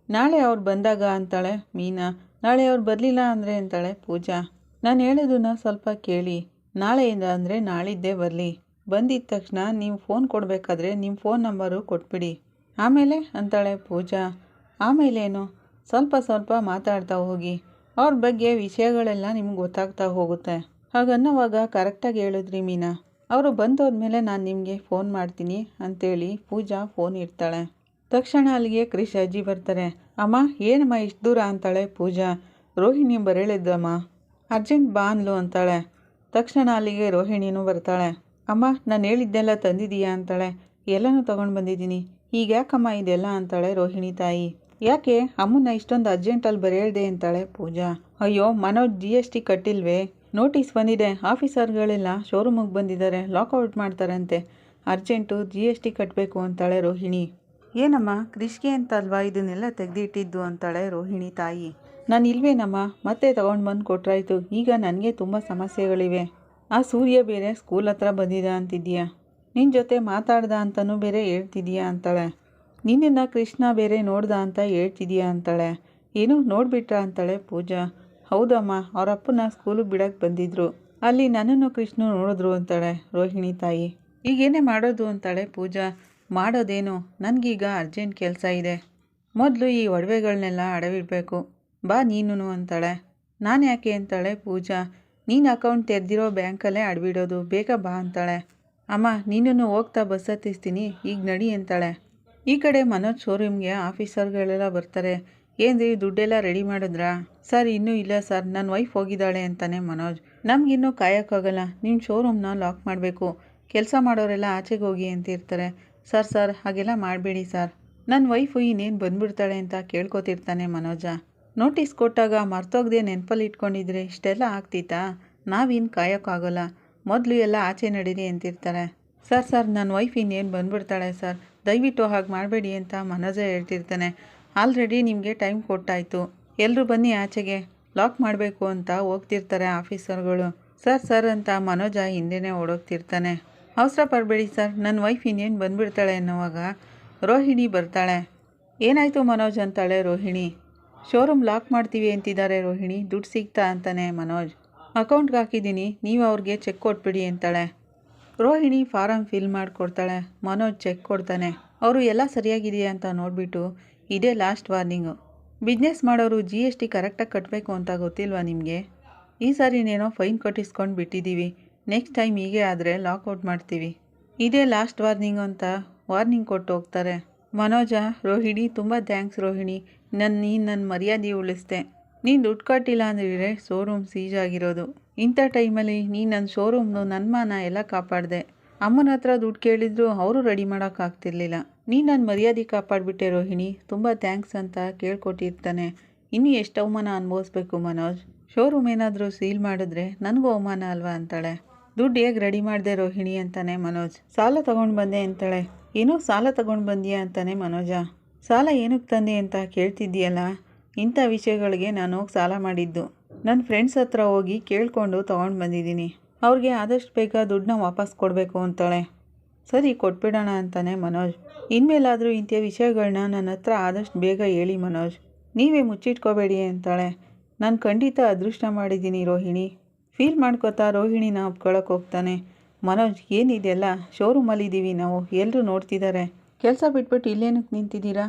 ನಾಳೆ ಅವ್ರು ಬಂದಾಗ ಅಂತಾಳೆ ಮೀನಾ. ನಾಳೆ ಅವ್ರು ಬರಲಿಲ್ಲ ಅಂದರೆ ಅಂತಾಳೆ ಪೂಜಾ. ನಾನು ಹೇಳೋದನ್ನ ಸ್ವಲ್ಪ ಕೇಳಿ. ನಾಳೆಯಿಂದ ಅಂದರೆ ನಾಳಿದ್ದೇ ಬರಲಿ. ಬಂದಿದ್ದ ತಕ್ಷಣ ನೀವು ಫೋನ್ ಕೊಡಬೇಕಾದ್ರೆ ನಿಮ್ಮ ಫೋನ್ ನಂಬರು ಕೊಟ್ಬಿಡಿ. ಆಮೇಲೆ ಅಂತಾಳೆ ಪೂಜಾ. ಆಮೇಲೇನು? ಸ್ವಲ್ಪ ಸ್ವಲ್ಪ ಮಾತಾಡ್ತಾ ಹೋಗಿ. ಅವ್ರ ಬಗ್ಗೆ ವಿಷಯಗಳೆಲ್ಲ ನಿಮ್ಗೆ ಗೊತ್ತಾಗ್ತಾ ಹೋಗುತ್ತೆ. ಹಾಗನ್ನೋವಾಗ ಕರೆಕ್ಟಾಗಿ ಹೇಳಿದ್ರಿ ಮೀನಾ. ಅವರು ಬಂದೋದ್ಮೇಲೆ ನಾನು ನಿಮಗೆ ಫೋನ್ ಮಾಡ್ತೀನಿ ಅಂತೇಳಿ ಪೂಜಾ ಫೋನ್ ಇಡ್ತಾಳೆ. ತಕ್ಷಣ ಅಲ್ಲಿಗೆ ಕ್ರಿಶ್ ಅಜ್ಜಿ ಬರ್ತಾರೆ. ಅಮ್ಮ, ಏನಮ್ಮ ಇಷ್ಟು ದೂರ? ಅಂತಾಳೆ ಪೂಜಾ. ರೋಹಿಣಿ ಬರೇಳಿದ್ದಮ್ಮ ಅರ್ಜೆಂಟ್ ಬಾ ಅನ್ಲು ಅಂತಾಳೆ. ತಕ್ಷಣ ಅಲ್ಲಿಗೆ ರೋಹಿಣಿನೂ ಬರ್ತಾಳೆ. ಅಮ್ಮ, ನಾನು ಹೇಳಿದ್ದೆಲ್ಲ ತಂದಿದೀಯಾ ಅಂತಾಳೆ. ಎಲ್ಲನೂ ತೊಗೊಂಡು ಬಂದಿದ್ದೀನಿ. ಈಗ ಯಾಕಮ್ಮ ಇದೆಲ್ಲ? ಅಂತಾಳೆ ರೋಹಿಣಿ ತಾಯಿ. ಯಾಕೆ? ಅಮ್ಮನ್ನ ಇಷ್ಟೊಂದು ಅರ್ಜೆಂಟಲ್ಲಿ ಬರೆಯಲ್ದೆ? ಅಂತಾಳೆ ಪೂಜಾ. ಅಯ್ಯೋ, ಮನೋಜ್ ಜಿ ಎಸ್ ಟಿ ಕಟ್ಟಿಲ್ವೇ? ನೋಟಿಸ್ ಬಂದಿದೆ. ಆಫೀಸರ್ಗಳೆಲ್ಲ ಶೋರೂಮಿಗೆ ಬಂದಿದ್ದಾರೆ. ಲಾಕೌಟ್ ಮಾಡ್ತಾರಂತೆ. ಅರ್ಜೆಂಟು ಜಿ ಎಸ್ ಟಿ ಕಟ್ಟಬೇಕು ಅಂತಾಳೆ ರೋಹಿಣಿ. ಏನಮ್ಮ ಕೃಷಿಗೆ ಅಂತ ಅಲ್ವಾ ಇದನ್ನೆಲ್ಲ ತೆಗೆದಿಟ್ಟಿದ್ದು? ಅಂತಾಳೆ ರೋಹಿಣಿ ತಾಯಿ. ನಾನು ಇಲ್ವೇನಮ್ಮ? ಮತ್ತೆ ತಗೊಂಡು ಬಂದು ಕೊಟ್ರಾಯಿತು. ಈಗ ನನಗೆ ತುಂಬ ಸಮಸ್ಯೆಗಳಿವೆ. ಆ ಸೂರ್ಯ ಬೇರೆ ಸ್ಕೂಲ್ ಹತ್ರ ಬಂದಿದ ಅಂತಿದ್ದೀಯಾ ನಿನ್ನ ಜೊತೆ ಮಾತಾಡ್ದ ಅಂತಲೂ ಬೇರೆ ಹೇಳ್ತಿದ್ಯಾ ಅಂತಾಳೆ. ನಿನ್ನನ್ನು ಕೃಷ್ಣ ಬೇರೆ ನೋಡ್ದ ಅಂತ ಹೇಳ್ತಿದ್ದೀಯಾ ಅಂತಾಳೆ. ಏನು ನೋಡಿಬಿಟ್ರ ಅಂತಾಳೆ ಪೂಜಾ. ಹೌದಮ್ಮ, ಅವರಪ್ಪನ ಸ್ಕೂಲಿಗೆ ಬಿಡಕ್ಕೆ ಬಂದಿದ್ರು. ಅಲ್ಲಿ ನನ್ನನ್ನು ಕೃಷ್ಣ ನೋಡಿದ್ರು ಅಂತಾಳೆ ರೋಹಿಣಿ ತಾಯಿ. ಈಗೇನೇ ಮಾಡೋದು ಅಂತಾಳೆ ಪೂಜಾ. ಮಾಡೋದೇನು? ನನಗೀಗ ಅರ್ಜೆಂಟ್ ಕೆಲಸ ಇದೆ. ಮೊದಲು ಈ ಒಡವೆಗಳನ್ನೆಲ್ಲ ಅಡವಿಡಬೇಕು. ಬಾ ನೀನು ಅಂತಾಳೆ. ನಾನು ಯಾಕೆ ಅಂತಾಳೆ ಪೂಜಾ? ನೀನು ಅಕೌಂಟ್ ತೆರೆದಿರೋ ಬ್ಯಾಂಕಲ್ಲೇ ಅಡ್ಬಿಡೋದು, ಬೇಗ ಬಾ ಅಂತಾಳೆ. ಅಮ್ಮ ನೀನು ಹೋಗ್ತಾ ಬಸ್ ಹತ್ತಿಸ್ತೀನಿ, ಈಗ ನಡಿ ಅಂತಾಳೆ. ಈ ಕಡೆ ಮನೋಜ್ ಶೋರೂಮ್ಗೆ ಆಫೀಸರ್ಗಳೆಲ್ಲ ಬರ್ತಾರೆ. ಏನ್ರಿ, ದುಡ್ಡೆಲ್ಲ ರೆಡಿ ಮಾಡಿದ್ರಾ? ಸರ್, ಇನ್ನೂ ಇಲ್ಲ ಸರ್ ನನ್ನ ವೈಫ್ ಹೋಗಿದ್ದಾಳೆ ಅಂತಾನೆ ಮನೋಜ್. ನಮಗಿನ್ನೂ ಕಾಯೋಕ್ಕಾಗಲ್ಲ ನಿಮ್ಮ ಶೋರೂಮ್ನ ಲಾಕ್ ಮಾಡಬೇಕು. ಕೆಲಸ ಮಾಡೋರೆಲ್ಲ ಆಚೆಗೆ ಹೋಗಿ ಅಂತಿರ್ತಾರೆ. ಸರ್ ಸರ್, ಹಾಗೆಲ್ಲ ಮಾಡಬೇಡಿ ಸರ್. ನನ್ನ ವೈಫು ಇನ್ನೇನು ಬಂದ್ಬಿಡ್ತಾಳೆ ಅಂತ ಕೇಳ್ಕೊತಿರ್ತಾನೆ ಮನೋಜ. ನೋಟಿಸ್ ಕೊಟ್ಟಾಗ ಮರ್ತೋಗ್ದೆ ನೆನಪಲ್ಲಿ ಇಟ್ಕೊಂಡಿದ್ರೆ ಇಷ್ಟೆಲ್ಲ ಆಗ್ತಿತ್ತಾ? ನಾವೇನು ಕಾಯೋಕ್ಕಾಗಲ್ಲ. ಮೊದಲು ಎಲ್ಲ ಆಚೆ ನಡೀರಿ ಅಂತಿರ್ತಾರೆ. ಸರ್ ಸರ್ ನನ್ನ ವೈಫ್ ಇನ್ನೇನು ಬಂದ್ಬಿಡ್ತಾಳೆ ಸರ್. ದಯವಿಟ್ಟು ಹಾಗೆ ಮಾಡಬೇಡಿ ಅಂತ ಮನೋಜ ಹೇಳ್ತಿರ್ತಾನೆ. ಆಲ್ರೆಡಿ ನಿಮಗೆ ಟೈಮ್ ಕೊಟ್ಟಾಯಿತು. ಎಲ್ಲರೂ ಬನ್ನಿ ಆಚೆಗೆ. ಲಾಕ್ ಮಾಡಬೇಕು ಅಂತ ಹೋಗ್ತಿರ್ತಾರೆ ಆಫೀಸರ್ಗಳು. ಸರ್ ಸರ್ ಅಂತ ಮನೋಜ ಹಿಂದೆನೇ ಓಡೋಗ್ತಿರ್ತಾನೆ. ಅವಸರ ಪಡಬೇಡಿ ಸರ್. ನನ್ನ ವೈಫ್ ಇನ್ನೇನು ಬಂದ್ಬಿಡ್ತಾಳೆ ಅನ್ನುವಾಗ ರೋಹಿಣಿ ಬರ್ತಾಳೆ. ಏನಾಯಿತು ಮನೋಜ್ ಅಂತಾಳೆ ರೋಹಿಣಿ. ಶೋರೂಮ್ ಲಾಕ್ ಮಾಡ್ತೀವಿ ಅಂತಿದ್ದಾರೆ ರೋಹಿಣಿ. ದುಡ್ಡು ಸಿಗ್ತಾ ಅಂತಾನೆ ಮನೋಜ್. ಅಕೌಂಟ್ಗೆ ಹಾಕಿದ್ದೀನಿ ನೀವು ಅವ್ರಿಗೆ ಚೆಕ್ ಕೊಟ್ಬಿಡಿ ಅಂತಾಳೆ. ರೋಹಿಣಿ ಫಾರಮ್ ಫಿಲ್ ಮಾಡಿಕೊಡ್ತಾಳೆ. ಮನೋಜ್ ಚೆಕ್ ಕೊಡ್ತಾನೆ. ಅವರು ಎಲ್ಲ ಸರಿಯಾಗಿದೆಯಾ ಅಂತ ನೋಡಿಬಿಟ್ಟು ಇದೇ ಲಾಸ್ಟ್ ವಾರ್ನಿಂಗು. ಬಿಸ್ನೆಸ್ ಮಾಡೋರು ಜಿ ಎಸ್ ಟಿ ಕರೆಕ್ಟಾಗಿ ಕಟ್ಟಬೇಕು ಅಂತ ಗೊತ್ತಿಲ್ವಾ ನಿಮಗೆ? ಈ ಸಾರಿ ಸಾರಿನೇನೋ ಫೈನ್ ಕಟ್ಟಿಸ್ಕೊಂಡು ಬಿಟ್ಟಿದ್ದೀವಿ ನೆಕ್ಸ್ಟ್ ಟೈಮ್ ಹೀಗೆ ಆದರೆ ಲಾಕೌಟ್ ಮಾಡ್ತೀವಿ. ಇದೇ ಲಾಸ್ಟ್ ವಾರ್ನಿಂಗ್ ಅಂತ ವಾರ್ನಿಂಗ್ ಕೊಟ್ಟು ಹೋಗ್ತಾರೆ. ಮನೋಜ, ರೋಹಿಣಿ, ತುಂಬ ಥ್ಯಾಂಕ್ಸ್ ರೋಹಿಣಿ. ನನ್ನ ನೀನು ನನ್ನ ಮರ್ಯಾದೆ ಉಳಿಸ್ದೆ. ನೀನು ದುಡ್ಡು ಕಟ್ಟಿಲ್ಲ ಅಂದರೆ ಶೋರೂಮ್ ಸೀಜ್ ಆಗಿರೋದು. ಇಂಥ ಟೈಮಲ್ಲಿ ನೀನು ನನ್ನ ಶೋರೂಮ್ನು ನನ್ನ ಮಾನ ಎಲ್ಲ ಕಾಪಾಡಿದೆ. ಅಮ್ಮನ ಹತ್ರ ದುಡ್ಡು ಕೇಳಿದ್ರು ಅವರು ರೆಡಿ ಮಾಡೋಕ್ಕಾಗ್ತಿರ್ಲಿಲ್ಲ ನೀನು ನನ್ನ ಮರ್ಯಾದೆ ಕಾಪಾಡಿಬಿಟ್ಟೆ ರೋಹಿಣಿ. ತುಂಬ ಥ್ಯಾಂಕ್ಸ್ ಅಂತ ಕೇಳ್ಕೊಟ್ಟಿರ್ತಾನೆ. ಇನ್ನೂ ಎಷ್ಟು ಅವಮಾನ ಅನುಭವಿಸ್ಬೇಕು ಮನೋಜ್? ಶೋರೂಮ್ ಏನಾದರೂ ಸೀಲ್ ಮಾಡಿದ್ರೆ ನನಗೂ ಅವಮಾನ ಅಲ್ವಾ ಅಂತಾಳೆ. ದುಡ್ಡು ಹೇಗೆ ರೆಡಿ ಮಾಡಿದೆ ರೋಹಿಣಿ ಅಂತಾನೆ ಮನೋಜ್. ಸಾಲ ತಗೊಂಡು ಬಂದೆ ಅಂತಾಳೆ. ಏನೋ ಸಾಲ ತಗೊಂಡು ಬಂದಿಯಾ ಅಂತಾನೆ ಮನೋಜ. ಸಾಲ ಏನಕ್ಕೆ ತಂದೆ ಅಂತ ಕೇಳ್ತಿದ್ದೀಯಲ್ಲ? ಇಂಥ ವಿಷಯಗಳಿಗೆ ನಾನು ಹೋಗಿ ಸಾಲ ಮಾಡಿದ್ದು. ನನ್ನ ಫ್ರೆಂಡ್ಸ್ ಹತ್ರ ಹೋಗಿ ಕೇಳಿಕೊಂಡು ತೊಗೊಂಡು ಬಂದಿದ್ದೀನಿ. ಅವ್ರಿಗೆ ಆದಷ್ಟು ಬೇಗ ದುಡ್ಡನ್ನ ವಾಪಸ್ ಕೊಡಬೇಕು ಅಂತಾಳೆ. ಸರಿ, ಕೊಟ್ಬಿಡೋಣ ಅಂತಾನೆ ಮನೋಜ್. ಇನ್ಮೇಲಾದರೂ ಇಂಥ ವಿಷಯಗಳನ್ನ ನನ್ನ ಹತ್ರ ಆದಷ್ಟು ಬೇಗ ಹೇಳಿ ಮನೋಜ್. ನೀವೇ ಮುಚ್ಚಿಟ್ಕೋಬೇಡಿ ಅಂತಾಳೆ. ನಾನು ಖಂಡಿತ ಅದೃಷ್ಟ ಮಾಡಿದ್ದೀನಿ ರೋಹಿಣಿ. ಫೀಲ್ ಮಾಡ್ಕೋತಾ ರೋಹಿಣಿನ ಒಪ್ಕೊಳಕ್ಕೆ ಹೋಗ್ತಾನೆ. ಮನೋಜ್ ಏನಿದೆಲ್ಲ ಶೋರೂಮಲ್ಲಿದ್ದೀವಿ ನಾವು. ಎಲ್ಲರೂ ನೋಡ್ತಿದ್ದಾರೆ ಕೆಲಸ ಬಿಟ್ಬಿಟ್ಟು ಇಲ್ಲೇನಕ್ಕೆ ನಿಂತಿದ್ದೀರಾ?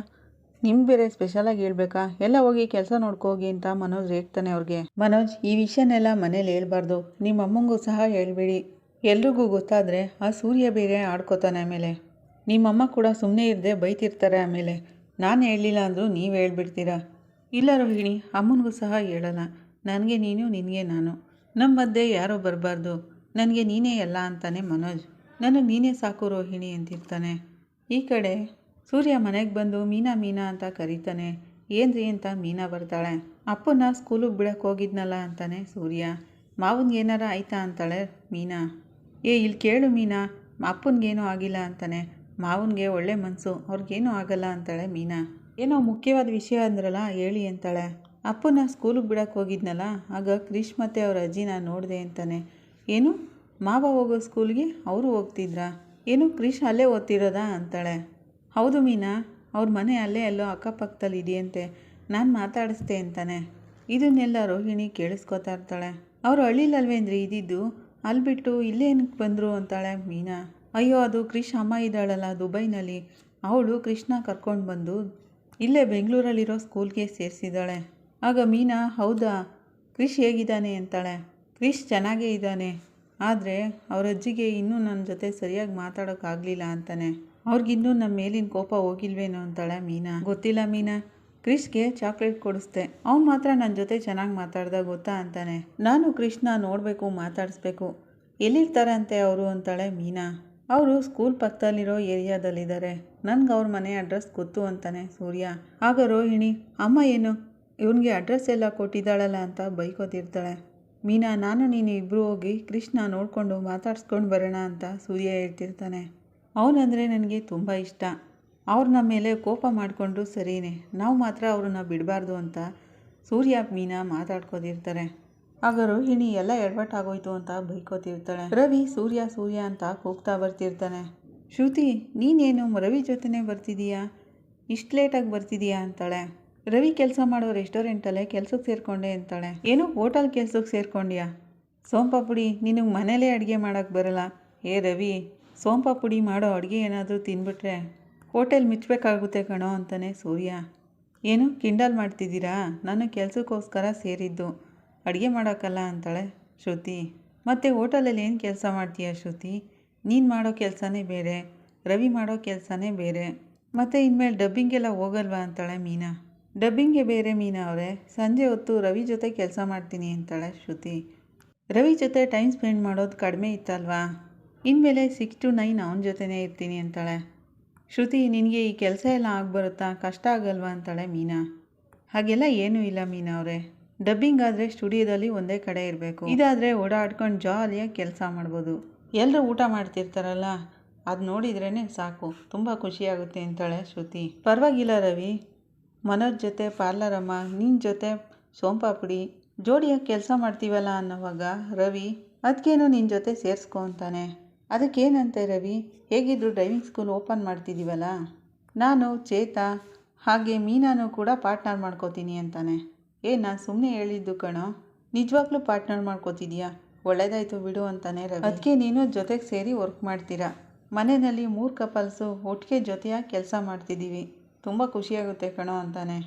ನಿಮ್ಗೆ ಬೇರೆ ಸ್ಪೆಷಲಾಗಿ ಹೇಳ್ಬೇಕಾ? ಎಲ್ಲ ಹೋಗಿ ಕೆಲಸ ನೋಡ್ಕೋಗಿ ಅಂತ ಮನೋಜ್ ರೇಗ್ತಾನೆ ಅವ್ರಿಗೆ. ಮನೋಜ್, ಈ ವಿಷಯನೆಲ್ಲ ಮನೇಲಿ ಹೇಳ್ಬಾರ್ದು. ನಿಮ್ಮ ಅಮ್ಮಂಗೂ ಸಹ ಹೇಳ್ಬೇಡಿ. ಎಲ್ರಿಗೂ ಗೊತ್ತಾದರೆ ಆ ಸೂರ್ಯ ಬೇರೆ ಆಡ್ಕೋತಾನೆ ಆಮೇಲೆ. ನಿಮ್ಮಮ್ಮ ಕೂಡ ಸುಮ್ಮನೆ ಇರದೆ ಬೈತಿರ್ತಾರೆ ಆಮೇಲೆ. ನಾನು ಹೇಳಲಿಲ್ಲ ಅಂದರೂ ನೀವು ಹೇಳ್ಬಿಡ್ತೀರಾ? ಇಲ್ಲ ರೋಹಿಣಿ ಅಮ್ಮನಿಗೂ ಸಹ ಹೇಳಲ್ಲ. ನನಗೆ ನೀನು, ನಿನಗೆ ನಾನು. ನಮ್ಮ ಮಧ್ಯೆ ಯಾರೋ ಬರಬಾರ್ದು. ನನಗೆ ನೀನೇ ಎಲ್ಲ ಅಂತಾನೆ ಮನೋಜ್. ನನಗೆ ನೀನೇ ಸಾಕು ರೋಹಿಣಿ ಅಂತಿರ್ತಾನೆ. ಈ ಕಡೆ ಸೂರ್ಯ ಮನೆಗೆ ಬಂದು, ಮೀನಾ ಮೀನಾ ಅಂತ ಕರೀತಾನೆ. ಏನ್ರಿ ಅಂತ ಮೀನಾ ಬರ್ತಾಳೆ. ಅಪ್ಪನ ಸ್ಕೂಲಿಗೆ ಬಿಡಕ್ಕೆ ಹೋಗಿದ್ನಲ್ಲ ಅಂತಾನೆ ಸೂರ್ಯ. ಮಾವನ್ಗೆ ಏನಾರ ಆಯ್ತಾ ಅಂತಾಳೆ ಮೀನಾ. ಏ ಇಲ್ಲಿ ಕೇಳು ಮೀನಾ, ಅಪ್ಪನಿಗೇನೂ ಆಗಿಲ್ಲ ಅಂತಾನೆ. ಮಾವನಿಗೆ ಒಳ್ಳೆ ಮನಸ್ಸು ಅವ್ರಿಗೇನೂ ಆಗಲ್ಲ ಅಂತಾಳೆ ಮೀನಾ. ಏನೋ ಮುಖ್ಯವಾದ ವಿಷಯ ಅಂದ್ರಲ್ಲ, ಹೇಳಿ ಅಂತಾಳೆ. ಅಪ್ಪನ ಸ್ಕೂಲಿಗೆ ಬಿಡಕ್ಕೆ ಹೋಗಿದ್ನಲ್ಲ, ಆಗ ಕ್ರಿಶ್ ಮತ್ತು ಅವ್ರ ಅಜ್ಜಿನ ನೋಡಿದೆ ಅಂತಾನೆ. ಏನು? ಮಾವ ಹೋಗೋ ಸ್ಕೂಲ್ಗೆ? ಅವರು ಹೋಗ್ತಿದ್ರಾ? ಏನು ಕ್ರಿಶ್ ಅಲ್ಲೇ ಓದ್ತಿರೋದಾ ಅಂತಾಳೆ. ಹೌದು ಮೀನಾ, ಅವ್ರ ಮನೆ ಅಲ್ಲೇ ಎಲ್ಲೋ ಅಕ್ಕಪಕ್ಕದಲ್ಲಿ ಇದೆಯಂತೆ, ನಾನು ಮಾತಾಡಿಸ್ದೆ ಅಂತಾನೆ. ಇದನ್ನೆಲ್ಲ ರೋಹಿಣಿ ಕೇಳಿಸ್ಕೊತಾ ಇರ್ತಾಳೆ. ಅವರು ಹಳ್ಳಿಲಲ್ವೇಂದ್ರಿ ಇದ್ದಿದ್ದು ಅಲ್ಲಿ ಬಿಟ್ಟು ಇಲ್ಲೇನಕ್ಕೆ ಬಂದರು ಅಂತಾಳೆ ಮೀನಾ. ಅಯ್ಯೋ, ಅದು ಕ್ರಿಶ್ ಅಮ್ಮ ಇದ್ದಾಳಲ್ಲ ದುಬೈನಲ್ಲಿ, ಅವಳು ಕೃಷ್ಣ ಕರ್ಕೊಂಡು ಬಂದು ಇಲ್ಲೇ ಬೆಂಗಳೂರಲ್ಲಿರೋ ಸ್ಕೂಲ್ಗೆ ಸೇರಿಸಿದ್ದಾಳೆ. ಆಗ ಮೀನಾ, ಹೌದಾ ಕ್ರಿಶ್ ಹೇಗಿದ್ದಾನೆ ಅಂತಾಳೆ. ಕ್ರಿಶ್ ಚೆನ್ನಾಗೇ ಇದ್ದಾನೆ. ಆದರೆ ಅವ್ರ ಅಜ್ಜಿಗೆ ಇನ್ನೂ ನನ್ನ ಜೊತೆ ಸರಿಯಾಗಿ ಮಾತಾಡೋಕ್ಕಾಗಲಿಲ್ಲ ಅಂತಾನೆ. ಅವ್ರಿಗಿನ್ನೂ ನಮ್ಮ ಮೇಲಿನ ಕೋಪ ಹೋಗಿಲ್ವೇನೋ ಅಂತಾಳೆ ಮೀನಾ. ಗೊತ್ತಿಲ್ಲ ಮೀನಾ. ಕ್ರಿಶ್ಗೆ ಚಾಕ್ಲೇಟ್ ಕೊಡಿಸ್ದೆ. ಅವ್ನು ಮಾತ್ರ ನನ್ನ ಜೊತೆ ಚೆನ್ನಾಗಿ ಮಾತಾಡ್ದ ಗೊತ್ತಾ ಅಂತಾನೆ. ನಾನು ಕೃಷ್ಣ ನೋಡಬೇಕು, ಮಾತಾಡಿಸ್ಬೇಕು. ಎಲ್ಲಿರ್ತಾರಂತೆ ಅವರು ಅಂತಾಳೆ ಮೀನಾ. ಅವರು ಸ್ಕೂಲ್ ಪಕ್ಕದಲ್ಲಿರೋ ಏರಿಯಾದಲ್ಲಿದ್ದಾರೆ ನನ್ಗೆ ಅವ್ರ ಮನೆ ಅಡ್ರೆಸ್ ಗೊತ್ತು ಅಂತಾನೆ ಸೂರ್ಯ. ಆಗ ರೋಹಿಣಿ, ಅಮ್ಮ ಏನು? ಇವನಿಗೆ ಅಡ್ರೆಸ್ ಎಲ್ಲ ಕೊಟ್ಟಿದ್ದಾಳಲ್ಲ ಅಂತ ಬೈಕೋತಿರ್ತಾಳೆ. ಮೀನಾ, ನಾನು ನೀನು ಇಬ್ಬರು ಹೋಗಿ ಕೃಷ್ಣ ನೋಡಿಕೊಂಡು ಮಾತಾಡ್ಸ್ಕೊಂಡು ಬರೋಣ ಅಂತ ಸೂರ್ಯ ಹೇಳ್ತಿರ್ತಾನೆ. ಅವನಂದರೆ ನನಗೆ ತುಂಬ ಇಷ್ಟ. ಅವ್ರ ನಮ್ಮ ಮೇಲೆ ಕೋಪ ಮಾಡಿಕೊಂಡು ಸರಿನೇ, ನಾವು ಮಾತ್ರ ಅವ್ರನ್ನ ಬಿಡಬಾರ್ದು ಅಂತ ಸೂರ್ಯ, ಮೀನಾ ಮಾತಾಡ್ಕೋತಿರ್ತಾರೆ. ಆಗ ರೋಹಿಣಿ ಎಲ್ಲ ಎಡವಟ್ಟಾಗೋಯ್ತು ಅಂತ ಬೈಕೋತಿರ್ತಾಳೆ. ರವಿ, ಸೂರ್ಯ ಸೂರ್ಯ ಅಂತ ಕೂಗ್ತಾ ಬರ್ತಿರ್ತಾನೆ. ಶ್ರುತಿ, ನೀನೇನು ರವಿ ಜೊತೆನೇ ಬರ್ತಿದೀಯಾ? ಇಷ್ಟು ಲೇಟಾಗಿ ಬರ್ತಿದೀಯಾ? ಅಂತಾಳೆ. ರವಿ ಕೆಲಸ ಮಾಡೋ ರೆಸ್ಟೋರೆಂಟಲ್ಲೇ ಕೆಲ್ಸಕ್ಕೆ ಸೇರಿಕೊಂಡೆ ಅಂತಾಳೆ. ಏನು? ಹೋಟೆಲ್ ಕೆಲ್ಸಕ್ಕೆ ಸೇರ್ಕೊಂಡ್ಯಾ? ಸೋಂಪಾಪುಡಿ ನಿನಗೆ ಮನೇಲೇ ಅಡುಗೆ ಮಾಡೋಕ್ಕೆ ಬರಲ್ಲ. ಏ ರವಿ ಸೋಂಪಾಪುಡಿ ಮಾಡೋ ಅಡುಗೆ ಏನಾದರೂ ತಿನ್ಬಿಟ್ರೆ ಹೋಟೆಲ್ ಮಿಚ್ಚಬೇಕಾಗುತ್ತೆ ಕಣೋ ಅಂತಾನೆ ಸೂರ್ಯ. ಏನು? ಕಿಂಡಲ್ ಮಾಡ್ತಿದ್ದೀರಾ? ನಾನು ಕೆಲಸಕ್ಕೋಸ್ಕರ ಸೇರಿದ್ದು. ಅಡುಗೆ ಮಾಡೋಕ್ಕಲ್ಲ ಅಂತಾಳೆ ಶ್ರುತಿ. ಮತ್ತು ಹೋಟೆಲಲ್ಲಿ ಏನು ಕೆಲಸ ಮಾಡ್ತೀಯ ಶ್ರುತಿ? ನೀನು ಮಾಡೋ ಕೆಲಸನೇ ಬೇರೆ, ರವಿ ಮಾಡೋ ಕೆಲಸನೇ ಬೇರೆ. ಮತ್ತು ಇನ್ಮೇಲೆ ಡಬ್ಬಿಂಗೆಲ್ಲ ಹೋಗಲ್ವಾ? ಅಂತಾಳೆ ಮೀನಾ. ಡಬ್ಬಿಂಗೆ ಬೇರೆ ಮೀನಾ ಅವರೇ? ಸಂಜೆ ಹೊತ್ತು ರವಿ ಜೊತೆ ಕೆಲಸ ಮಾಡ್ತೀನಿ ಅಂತಾಳೆ ಶ್ರುತಿ. ರವಿ ಜೊತೆ ಟೈಮ್ ಸ್ಪೆಂಡ್ ಮಾಡೋದು ಕಡಿಮೆ ಇತ್ತಲ್ವಾ? ಇನ್ಮೇಲೆ ಸಿಕ್ಸ್ ಟು ನೈನ್ ಅವನ ಜೊತೆನೇ ಇರ್ತೀನಿ ಅಂತಾಳೆ. ಶ್ರುತಿ, ನಿನಗೆ ಈ ಕೆಲಸ ಎಲ್ಲ ಆಗ್ಬರುತ್ತಾ? ಕಷ್ಟ ಆಗಲ್ವಾ ಅಂತಾಳೆ ಮೀನಾ. ಹಾಗೆಲ್ಲ ಏನೂ ಇಲ್ಲ ಮೀನಾ ಅವರೇ. ಡಬ್ಬಿಂಗ್ ಆದರೆ ಸ್ಟುಡಿಯೋದಲ್ಲಿ ಒಂದೇ ಕಡೆ ಇರಬೇಕು. ಇದಾದರೆ ಓಡಾಡ್ಕೊಂಡು ಜಾಲಿಯಾಗಿ ಕೆಲಸ ಮಾಡ್ಬೋದು. ಎಲ್ಲರೂ ಊಟ ಮಾಡ್ತಿರ್ತಾರಲ್ಲ, ಅದು ನೋಡಿದ್ರೇ ಸಾಕು. ತುಂಬ ಖುಷಿಯಾಗುತ್ತೆ ಅಂತಾಳೆ ಶ್ರುತಿ. ಪರವಾಗಿಲ್ಲ ರವಿ. ಮನೋಜ್ ಜೊತೆ ಪಾರ್ಲರಮ್ಮ ನಿನ್ನ ಜೊತೆ ಸೋಂಪಾಪುಡಿ, ಜೋಡಿಯಾಗಿ ಕೆಲಸ ಮಾಡ್ತೀವಲ್ಲ ಅನ್ನೋವಾಗ ರವಿ ಅದಕ್ಕೇನು ನಿನ್ನ ಜೊತೆ ಸೇರಿಸ್ಕೊ ಅಂತಾನೆ. ಅದಕ್ಕೇನಂತೆ ರವಿ, ಹೇಗಿದ್ರು ಡ್ರೈವಿಂಗ್ ಸ್ಕೂಲ್ ಓಪನ್ ಮಾಡ್ತಿದ್ದೀವಲ್ಲ ನಾನು, ಚೇತಾ, ಹಾಗೆ ಮೀನಾನು ಕೂಡ ಪಾರ್ಟ್ನರ್ ಮಾಡ್ಕೋತೀನಿ ಅಂತಾನೆ. ಏ, ನಾನು ಸುಮ್ಮನೆ ಹೇಳಿದ್ದು ಕಣೋ, ನಿಜವಾಗ್ಲೂ ಪಾರ್ಟ್ನರ್ ಮಾಡ್ಕೋತಿದ್ಯಾ? ಒಳ್ಳೇದಾಯ್ತು ಬಿಡು ಅಂತಾನೆ ರವಿ. ಅದಕ್ಕೆ ನೀನು ಜೊತೆಗೆ ಸೇರಿ ವರ್ಕ್ ಮಾಡ್ತೀರಾ? ಮನೆಯಲ್ಲಿ ಮೂರು ಕಪಲ್ಸು ಒಟ್ಟಿಗೆ ಜೊತೆಯಾಗಿ ಕೆಲಸ ಮಾಡ್ತಿದ್ದೀವಿ ತುಂಬ ಖುಷಿಯಾಗುತ್ತೆ ಕಣೋ ಅಂತಾನೆ.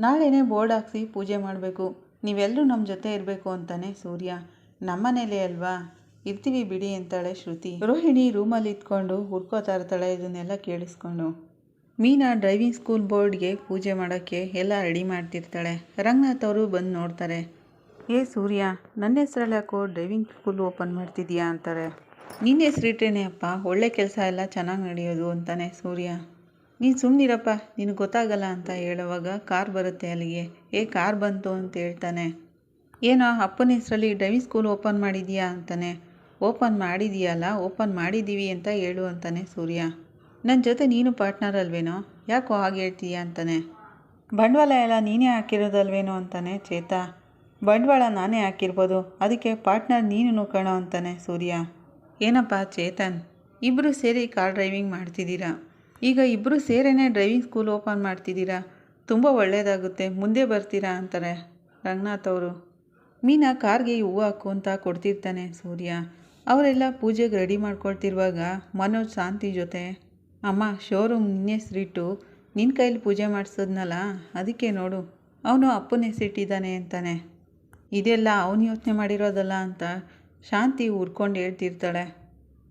ನಾಳೆನೇ ಬೋರ್ಡ್ ಹಾಕ್ಸಿ ಪೂಜೆ ಮಾಡಬೇಕು. ನೀವೆಲ್ಲರೂ ನಮ್ಮ ಜೊತೆ ಇರಬೇಕು ಅಂತಾನೆ ಸೂರ್ಯ. ನಮ್ಮನೇಲೇ ಅಲ್ವಾ? ಇರ್ತೀವಿ ಬಿಡಿ ಅಂತಾಳೆ ಶ್ರುತಿ. ರೋಹಿಣಿ ರೂಮಲ್ಲಿ ಇದ್ಕೊಂಡು ಹುಡ್ಕೋತಾ ಇರ್ತಾಳೆ ಇದನ್ನೆಲ್ಲ ಕೇಳಿಸ್ಕೊಂಡು. ಮೀನಾ ಡ್ರೈವಿಂಗ್ ಸ್ಕೂಲ್ ಬೋರ್ಡ್ಗೆ ಪೂಜೆ ಮಾಡೋಕ್ಕೆ ಎಲ್ಲ ರೆಡಿ ಮಾಡ್ತಿರ್ತಾಳೆ. ರಂಗನಾಥ್ ಅವರು ಬಂದು ನೋಡ್ತಾರೆ. ಏ ಸೂರ್ಯ, ನನ್ನ ಹೆಸರಲ್ಲಿ ಯಾಕೋ ಡ್ರೈವಿಂಗ್ ಸ್ಕೂಲ್ ಓಪನ್ ಮಾಡ್ತಿದ್ಯಾ? ಅಂತಾರೆ. ನಿನ್ನ ಹೆಸರಿಟ್ರೇನೆ ಅಪ್ಪ, ಒಳ್ಳೆ ಕೆಲಸ ಎಲ್ಲ ಚೆನ್ನಾಗಿ ನಡೆಯೋದು ಅಂತಾನೆ ಸೂರ್ಯ. ನೀನು ಸುಮ್ಮನಿರಪ್ಪ ನಿನಗೆ ಗೊತ್ತಾಗಲ್ಲ ಅಂತ ಹೇಳುವಾಗ ಕಾರ್ ಬರುತ್ತೆ ಅಲ್ಲಿಗೆ. ಏ, ಕಾರ್ ಬಂತು ಅಂತ ಹೇಳ್ತಾನೆ. ಏನೋ, ಅಪ್ಪನ ಹೆಸರಲ್ಲಿ ಡ್ರೈವಿಂಗ್ ಸ್ಕೂಲ್ ಓಪನ್ ಮಾಡಿದೀಯಾ ಅಂತಾನೆ. ಓಪನ್ ಮಾಡಿದೀಯಲ್ಲ, ಓಪನ್ ಮಾಡಿದ್ದೀವಿ ಅಂತ ಹೇಳು ಅಂತಾನೆ ಸೂರ್ಯ. ನನ್ನ ಜೊತೆ ನೀನು ಪಾರ್ಟ್ನರ್ ಅಲ್ವೇನೋ? ಯಾಕೋ ಹಾಗೆ ಹೇಳ್ತೀಯಾ ಅಂತಾನೆ. ಬಂಡವಾಳ ಎಲ್ಲ ನೀನೇ ಹಾಕಿರೋದಲ್ವೇನೋ ಅಂತಾನೆ ಚೇತಾ. ಬಂಡವಾಳ ನಾನೇ ಹಾಕಿರ್ಬೋದು, ಅದಕ್ಕೆ ಪಾರ್ಟ್ನರ್ ನೀನು ಕಣೋ ಅಂತಾನೆ ಸೂರ್ಯ. ಏನಪ್ಪ ಚೇತನ್ ಇಬ್ಬರು ಸೇರಿ ಕಾರ್ ಡ್ರೈವಿಂಗ್ ಮಾಡ್ತಿದ್ದೀರಾ? ಈಗ ಇಬ್ಬರು ಸೇರೇನೆ ಡ್ರೈವಿಂಗ್ ಸ್ಕೂಲ್ ಓಪನ್ ಮಾಡ್ತಿದ್ದೀರಾ? ತುಂಬ ಒಳ್ಳೆಯದಾಗುತ್ತೆ ಮುಂದೆ ಬರ್ತೀರಾ ಅಂತಾರೆ ರಂಗನಾಥ್ ಅವರು. ಮೀನಾ ಕಾರ್ಗೆ ಹೂವು ಹಾಕು ಅಂತ ಕೊಡ್ತಿರ್ತಾನೆ ಸೂರ್ಯ. ಅವರೆಲ್ಲ ಪೂಜೆಗೆ ರೆಡಿ ಮಾಡ್ಕೊಳ್ತಿರುವಾಗ ಮನೋಜ್ ಶಾಂತಿ ಜೊತೆ, ಅಮ್ಮ ಶೋರೂಮ್ ನಿನ್ನೆ ಹೆಸರಿಟ್ಟು ನಿನ್ನ ಕೈಲಿ ಪೂಜೆ ಮಾಡಿಸೋದ್ನಲ್ಲ, ಅದಕ್ಕೆ ನೋಡು, ಅವನು ಅಪ್ಪನ ಹೆಸರಿಟ್ಟಿದ್ದಾನೆ ಅಂತಾನೆ. ಇದೆಲ್ಲ ಅವನು ಯೋಚನೆ ಮಾಡಿರೋದಲ್ಲ ಅಂತ ಶಾಂತಿ ಉರ್ಕೊಂಡು ಹೇಳ್ತಿರ್ತಾಳೆ.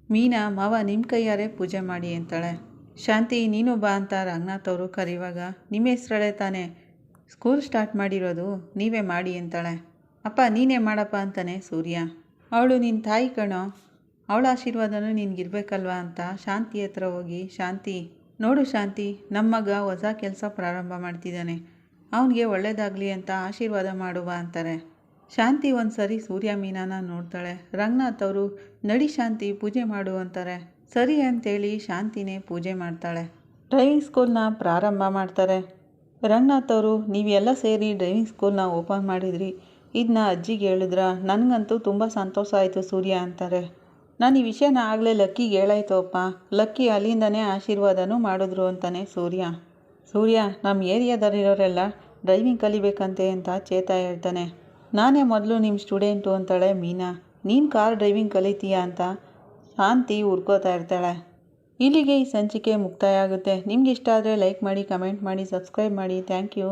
ಮೀನಾ, ಮಾವ ನಿಮ್ಮ ಕೈಯಾರೆ ಪೂಜೆ ಮಾಡಿ ಅಂತಾಳೆ. ಶಾಂತಿ, ನೀನು ಬಾ ಅಂತ ರಂಗನಾಥ್ ಅವರು ಕರೆಯುವಾಗ, ನಿಮ್ಮ ಹೆಸ್ರಳೆ ತಾನೇ? ಸ್ಕೂಲ್ ಸ್ಟಾರ್ಟ್ ಮಾಡಿರೋದು, ನೀವೇ ಮಾಡಿ ಅಂತಾಳೆ. ಅಪ್ಪ, ನೀನೇ ಮಾಡಪ್ಪ ಅಂತಾನೆ ಸೂರ್ಯ. ಅವಳು ನಿನ್ನ ತಾಯಿ ಕಣೋ, ಅವಳ ಆಶೀರ್ವಾದನೂ ನಿನಗಿರ್ಬೇಕಲ್ವಾ ಅಂತ ಶಾಂತಿ ಹತ್ರ ಹೋಗಿ, ಶಾಂತಿ, ನೋಡು ಶಾಂತಿ, ನಮ್ಮ ಮಗ ಹೊಸ ಕೆಲಸ ಪ್ರಾರಂಭ ಮಾಡ್ತಿದ್ದಾನೆ. ಅವನಿಗೆ ಒಳ್ಳೇದಾಗಲಿ ಅಂತ ಆಶೀರ್ವಾದ ಮಾಡುವ ಅಂತಾರೆ. ಶಾಂತಿ ಒಂದು ಸರಿ ಸೂರ್ಯ ಮೀನಾನ ನೋಡ್ತಾಳೆ. ರಂಗನಾಥ್ ಅವರು, ನಡಿ ಶಾಂತಿ, ಪೂಜೆ ಮಾಡು ಅಂತಾರೆ. ಸರಿ ಅಂತೇಳಿ ಶಾಂತಿನೇ ಪೂಜೆ ಮಾಡ್ತಾಳೆ. ಡ್ರೈವಿಂಗ್ ಸ್ಕೂಲ್ನ ಪ್ರಾರಂಭ ಮಾಡ್ತಾರೆ. ರಂಗನಾಥ್ ಅವರು, ನೀವೆಲ್ಲ ಸೇರಿ ಡ್ರೈವಿಂಗ್ ಸ್ಕೂಲ್ನ ಓಪನ್ ಮಾಡಿದ್ರಿ. ಇದನ್ನ ಅಜ್ಜಿಗೆ ಹೇಳಿದ್ರ, ನನಗಂತೂ ತುಂಬ ಸಂತೋಷ ಆಯಿತು ಸೂರ್ಯ ಅಂತಾರೆ. ನಾನು ಈ ವಿಷಯನ ಆಗಲೇ ಲಕ್ಕಿಗೆ ಹೇಳಾಯ್ತು ಅಪ್ಪ. ಲಕ್ಕಿ ಅಲ್ಲಿಂದನೇ ಆಶೀರ್ವಾದನೂ ಮಾಡಿದ್ರು ಅಂತಾನೆ ಸೂರ್ಯ. ಸೂರ್ಯ ನಮ್ಮ ಏರಿಯಾದಲ್ಲಿರೋರೆಲ್ಲ ಡ್ರೈವಿಂಗ್ ಕಲಿಬೇಕಂತೆ ಅಂತ ಚೇತ ಹೇಳ್ತಾನೆ. ನಾನೇ ಮೊದಲು ನಿಮ್ಮ ಸ್ಟೂಡೆಂಟು ಅಂತಾಳೆ ಮೀನಾ. ನೀನು ಕಾರ್ ಡ್ರೈವಿಂಗ್ ಕಲಿತೀಯಾ ಅಂತ ಶಾಂತಿ ಹುಡ್ಕೋತಾ ಇರ್ತಾಳೆ. ಇಲ್ಲಿಗೆ ಈ ಸಂಚಿಕೆ ಮುಕ್ತಾಯ ಆಗುತ್ತೆ. ನಿಮ್ಗೆ ಇಷ್ಟ ಆದರೆ ಲೈಕ್ ಮಾಡಿ ಕಮೆಂಟ್ ಮಾಡಿ ಸಬ್ಸ್ಕ್ರೈಬ್ ಮಾಡಿ. Thank you